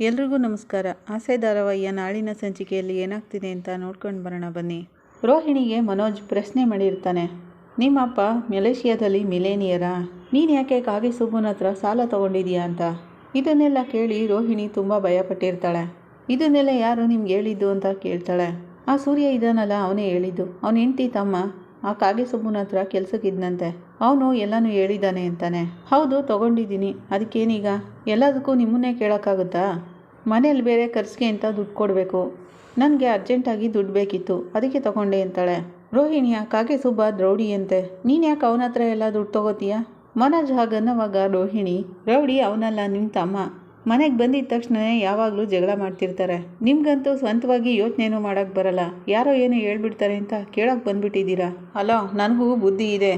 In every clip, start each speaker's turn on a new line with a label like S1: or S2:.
S1: ಎಲ್ರಿಗೂ ನಮಸ್ಕಾರ. ಆಸೆ ಧಾರಾವಾಹಿಯ ನಾಳಿನ ಸಂಚಿಕೆಯಲ್ಲಿ ಏನಾಗ್ತಿದೆ ಅಂತ ನೋಡ್ಕೊಂಡು ಬರೋಣ ಬನ್ನಿ. ರೋಹಿಣಿಗೆ ಮನೋಜ್ ಪ್ರಶ್ನೆ ಮಾಡಿರ್ತಾನೆ. ನಿಮ್ಮಪ್ಪ ಮಲೇಷಿಯಾದಲ್ಲಿ ಮಿಲೇನಿಯರಾ? ನೀನು ಯಾಕೆ ಕಾಗೆ ಸುಬ್ಬನ ಹತ್ರ ಸಾಲ ತೊಗೊಂಡಿದೀಯಾ ಅಂತ? ಇದನ್ನೆಲ್ಲ ಕೇಳಿ ರೋಹಿಣಿ ತುಂಬ ಭಯಪಟ್ಟಿರ್ತಾಳೆ. ಇದನ್ನೆಲ್ಲ ಯಾರು ನಿಮ್ಗೆ ಹೇಳಿದ್ದು? ಅಂತ ಕೇಳ್ತಾಳೆ. ಆ ಸೂರ್ಯ ಇದ್ದಾನಲ್ಲ ಅವನೇ ಹೇಳಿದ್ದು. ಅವನ ಹೆಂಡತಿ ತಮ್ಮ ಆ ಕಾಗೆ ಸುಬ್ಬನ ಹತ್ರ ಕೆಲ್ಸಕ್ಕಿದ್ನಂತೆ ಅವನು ಎಲ್ಲನೂ ಹೇಳಿದ್ದಾನೆ ಅಂತಾನೆ. ಹೌದು, ತಗೊಂಡಿದ್ದೀನಿ. ಅದಕ್ಕೇನೀಗ? ಎಲ್ಲದಕ್ಕೂ ನಿಮ್ಮನ್ನೇ ಕೇಳೋಕ್ಕಾಗುತ್ತಾ? ಮನೇಲಿ ಬೇರೆ ಖರ್ಚಿಗೆ ಅಂತ ದುಡ್ಡು ಕೊಡಬೇಕು. ನನಗೆ ಅರ್ಜೆಂಟಾಗಿ ದುಡ್ಡು ಬೇಕಿತ್ತು. ಅದಕ್ಕೆ ತಗೊಂಡೆ ಅಂತಾಳೆ. ರೋಹಿಣಿಯ ಕಾಗೆ ಸುಬ್ಬ ದ್ರೌಡಿ ಅಂತೆ ನೀನು ಯಾಕೆ ಅವನ ಹತ್ರ ಎಲ್ಲ ದುಡ್ಡು ತಗೋತೀಯ? ಮನೋಜ್ ಹಾಗನ್ನವಾಗ ರೋಹಿಣಿ, ರೌಡಿ, ಅವನಲ್ಲ ನಿಮ್ಮ ತಮ್ಮ. ಮನೆಗೆ ಬಂದಿದ್ದ ತಕ್ಷಣ ಯಾವಾಗಲೂ ಜಗಳ ಮಾಡ್ತಿರ್ತಾರೆ. ನಿಮಗಂತೂ ಸ್ವಂತವಾಗಿ ಯೋಚನೆನೂ ಮಾಡೋಕ್ಕೆ ಬರಲ್ಲ. ಯಾರೋ ಏನೋ ಹೇಳ್ಬಿಡ್ತಾರೆ ಅಂತ ಕೇಳೋಕೆ ಬಂದುಬಿಟ್ಟಿದ್ದೀರಾ? ಅಲೋ ನನಗೂ ಬುದ್ಧಿ ಇದೆ.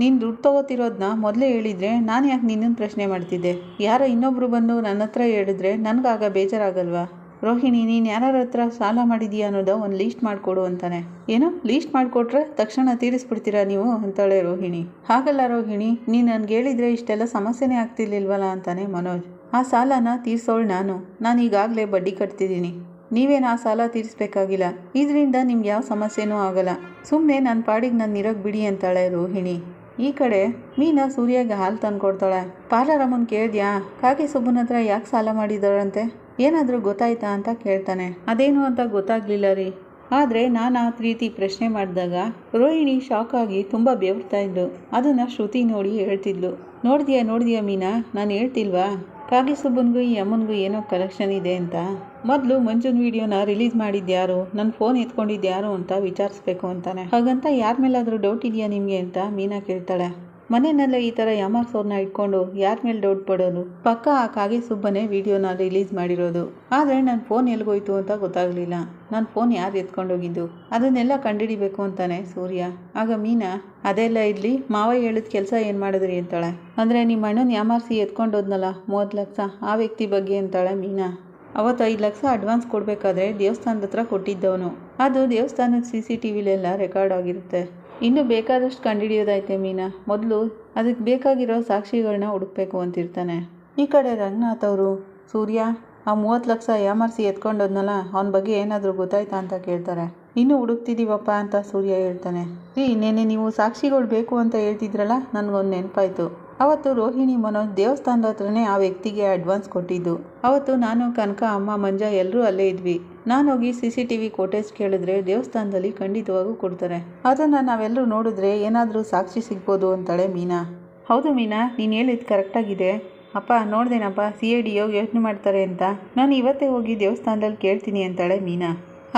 S1: ನೀನು ದುಡ್ಡು ತೊಗೋತಿರೋದನ್ನ ಮೊದಲೇ ಹೇಳಿದರೆ ನಾನು ಯಾಕೆ ನಿನ್ನನ್ನು ಪ್ರಶ್ನೆ ಮಾಡ್ತಿದ್ದೆ? ಯಾರೋ ಇನ್ನೊಬ್ಬರು ಬಂದು ನನ್ನ ಹತ್ರ ಹೇಳಿದ್ರೆ ನನಗಾಗ ಬೇಜಾರಾಗಲ್ವಾ? ರೋಹಿಣಿ, ನೀನು ಯಾರ ಹತ್ರ ಸಾಲ ಮಾಡಿದೀಯ ಅನ್ನೋದು ಒಂದು ಲೀಸ್ಟ್ ಮಾಡಿಕೊಡು ಅಂತಾನೆ. ಏನೋ, ಲೀಸ್ಟ್ ಮಾಡಿಕೊಟ್ರೆ ತಕ್ಷಣ ತೀರಿಸ್ಬಿಡ್ತೀರಾ ನೀವು? ಅಂತಾಳೆ ರೋಹಿಣಿ. ಹಾಗಲ್ಲ ರೋಹಿಣಿ, ನೀನು ನನಗೆ ಹೇಳಿದರೆ ಇಷ್ಟೆಲ್ಲ ಸಮಸ್ಯೆನೇ ಆಗ್ತಿರ್ಲಿಲ್ವಲ್ಲ ಅಂತಾನೆ ಮನೋಜ್. ಆ ಸಾಲನ ತೀರ್ಸೋಳು ನಾನು. ನಾನು ಈಗಾಗಲೇ ಬಡ್ಡಿ ಕಟ್ತಿದ್ದೀನಿ. ನೀವೇನು ಆ ಸಾಲ ತೀರಿಸ್ಬೇಕಾಗಿಲ್ಲ. ಇದರಿಂದ ನಿಮ್ಗೆ ಯಾವ ಸಮಸ್ಯೆನೂ ಆಗಲ್ಲ. ಸುಮ್ಮನೆ ನನ್ನ ಪಾಡಿಗೆ ನಾನು ಇರೋಕ್ಕೆ ಬಿಡಿ ಅಂತಾಳೆ ರೋಹಿಣಿ. ಈ ಕಡೆ ಮೀನಾ ಸೂರ್ಯಗೆ ಹಾಲು ತಂದು ಕೊಡ್ತಾಳೆ ಪಾರ್ಲರ್ ಅಮ್ಮನ ಕೇಳಿದ್ಯಾ? ಕಾಗೆ ಸುಬ್ಬನ ಹತ್ರ ಯಾಕೆ ಸಾಲ ಮಾಡಿದಾರಂತೆ ಏನಾದರೂ ಗೊತ್ತಾಯ್ತಾ ಅಂತ ಕೇಳ್ತಾನೆ. ಅದೇನು ಅಂತ ಗೊತ್ತಾಗ್ಲಿಲ್ಲ ರೀ. ಆದರೆ ನಾನು ಆ ರೀತಿ ಪ್ರಶ್ನೆ ಮಾಡಿದಾಗ ರೋಹಿಣಿ ಶಾಕ್ ಆಗಿ ತುಂಬ ಬೆವರ್ತಾ ಇದ್ಲು. ಅದನ್ನು ಶ್ರುತಿ ನೋಡಿ ಹೇಳ್ತಿದ್ಲು. ನೋಡಿದ್ಯಾ ನೋಡಿದ್ಯಾ ಮೀನಾ? ನಾನು ಹೇಳ್ತಿಲ್ವಾ? ಕಾಗೆ ಸುಬ್ಬನಿಗೂ ಈ ಅಮ್ಮನಿಗೂ ಏನೋ ಕಲೆಕ್ಷನ್ ಇದೆ ಅಂತ. ಮೊದಲು ಮಂಜುನ್ ವಿಡಿಯೋನ ರಿಲೀಸ್ ಮಾಡಿದ್ಯಾರು ನನ್ನ ಫೋನ್ ಎತ್ಕೊಂಡಿದ್ಯಾರು ಅಂತ ವಿಚಾರಿಸ್ಬೇಕು ಅಂತಾನೆ. ಹಾಗಂತ ಯಾರ ಮೇಲಾದರೂ ಡೌಟ್ ಇದೆಯಾ ನಿಮಗೆ ಅಂತ ಮೀನಾ ಕೇಳ್ತಾಳೆ. ಮನೆಯಲ್ಲೇ ಈ ಥರ ಯಾಮಾರ್ಸೋರ್ನ ಇಟ್ಕೊಂಡು ಯಾರ ಮೇಲೆ ಡೌಟ್ ಪಡೋದು? ಪಕ್ಕ ಆ ಕಾಗೆ ಸುಬ್ಬನೇ ವಿಡಿಯೋನ ರಿಲೀಸ್ ಮಾಡಿರೋದು. ಆದರೆ ನನ್ನ ಫೋನ್ ಎಲ್ಗೋಯ್ತು ಅಂತ ಗೊತ್ತಾಗಲಿಲ್ಲ. ನನ್ನ ಫೋನ್ ಯಾರು ಎತ್ಕೊಂಡೋಗಿದ್ದು? ಅದನ್ನೆಲ್ಲ ಕಂಡುಹಿಡಿಬೇಕು ಅಂತಾನೆ ಸೂರ್ಯ. ಆಗ ಮೀನಾ, ಅದೆಲ್ಲ ಇರಲಿ ಮಾವ ಹೇಳಿದ ಕೆಲಸ ಏನು ಮಾಡಿದ್ರಿ ಅಂತಾಳೆ. ಅಂದರೆ ನಿಮ್ಮ ಅಣ್ಣನ ಯಾಮಾರಿಸಿ ಎತ್ಕೊಂಡೋದ್ನಲ್ಲ, ಮೂವತ್ತು ಲಕ್ಷ ಆ ವ್ಯಕ್ತಿ ಬಗ್ಗೆ ಅಂತಾಳೆ ಮೀನಾ. ಅವತ್ತು ಐದು ಲಕ್ಷ ಅಡ್ವಾನ್ಸ್ ಕೊಡಬೇಕಾದ್ರೆ ದೇವಸ್ಥಾನದ ಹತ್ರ ಕೊಟ್ಟಿದ್ದವನು. ಅದು ದೇವಸ್ಥಾನದ ಸಿ ಸಿ ಟಿ ವಿಲೆಲ್ಲ ರೆಕಾರ್ಡ್ ಆಗಿರುತ್ತೆ. ಇನ್ನೂ ಬೇಕಾದಷ್ಟು ಕಂಡುಹಿಡಿಯೋದೈತೆ ಮೀನಾ. ಮೊದಲು ಅದಕ್ಕೆ ಬೇಕಾಗಿರೋ ಸಾಕ್ಷಿಗಳನ್ನ ಹುಡುಕ್ಬೇಕು ಅಂತಿರ್ತಾನೆ. ಈ ಕಡೆ ರಂಗನಾಥ್ ಅವರು, ಸೂರ್ಯ, ಆ ಮೂವತ್ತು ಲಕ್ಷ ಯಾಮರ್ಸಿ ಎತ್ಕೊಂಡೋದ್ನಲ್ಲ, ಅವನ ಬಗ್ಗೆ ಏನಾದರೂ ಗೊತ್ತಾಯ್ತಾ ಅಂತ ಕೇಳ್ತಾರೆ. ಇನ್ನೂ ಹುಡುಕ್ತಿದ್ದೀವಪ್ಪ ಅಂತ ಸೂರ್ಯ ಹೇಳ್ತಾನೆ. ರೀ ನೆನೆ ನೀವು ಸಾಕ್ಷಿಗಳು ಬೇಕು ಅಂತ ಹೇಳ್ತಿದ್ರಲ್ಲ, ನನಗೊಂದು ನೆನಪಾಯಿತು. ಅವತ್ತು ರೋಹಿಣಿ ಮನೋಜ್ ದೇವಸ್ಥಾನದ ಹತ್ರನೇ ಆ ವ್ಯಕ್ತಿಗೆ ಅಡ್ವಾನ್ಸ್ ಕೊಟ್ಟಿದ್ದು. ಅವತ್ತು ನಾನು ಕನಕ, ಅಮ್ಮ, ಮಂಜ ಎಲ್ಲರೂ ಅಲ್ಲೇ ಇದ್ವಿ. ನಾನು ಹೋಗಿ C C T V footage ಕೇಳಿದ್ರೆ ದೇವಸ್ಥಾನದಲ್ಲಿ ಖಂಡಿತವಾಗೂ ಕೊಡ್ತಾರೆ. ಅದನ್ನು ನಾವೆಲ್ಲರೂ ನೋಡಿದ್ರೆ ಏನಾದರೂ ಸಾಕ್ಷಿ ಸಿಗ್ಬೋದು ಅಂತಾಳೆ ಮೀನಾ. ಹೌದು ಮೀನಾ, ನೀನು ಹೇಳಿದ್ದು ಕರೆಕ್ಟಾಗಿದೆ ಅಪ್ಪ, ನೋಡ್ದೇನಪ್ಪ, ಸಿ ಐ ಡಿ ಯೋಚನೆ ಮಾಡ್ತಾರೆ ಅಂತ. ನಾನು ಇವತ್ತೇ ಹೋಗಿ ದೇವಸ್ಥಾನದಲ್ಲಿ ಕೇಳ್ತೀನಿ ಅಂತಾಳೆ ಮೀನಾ.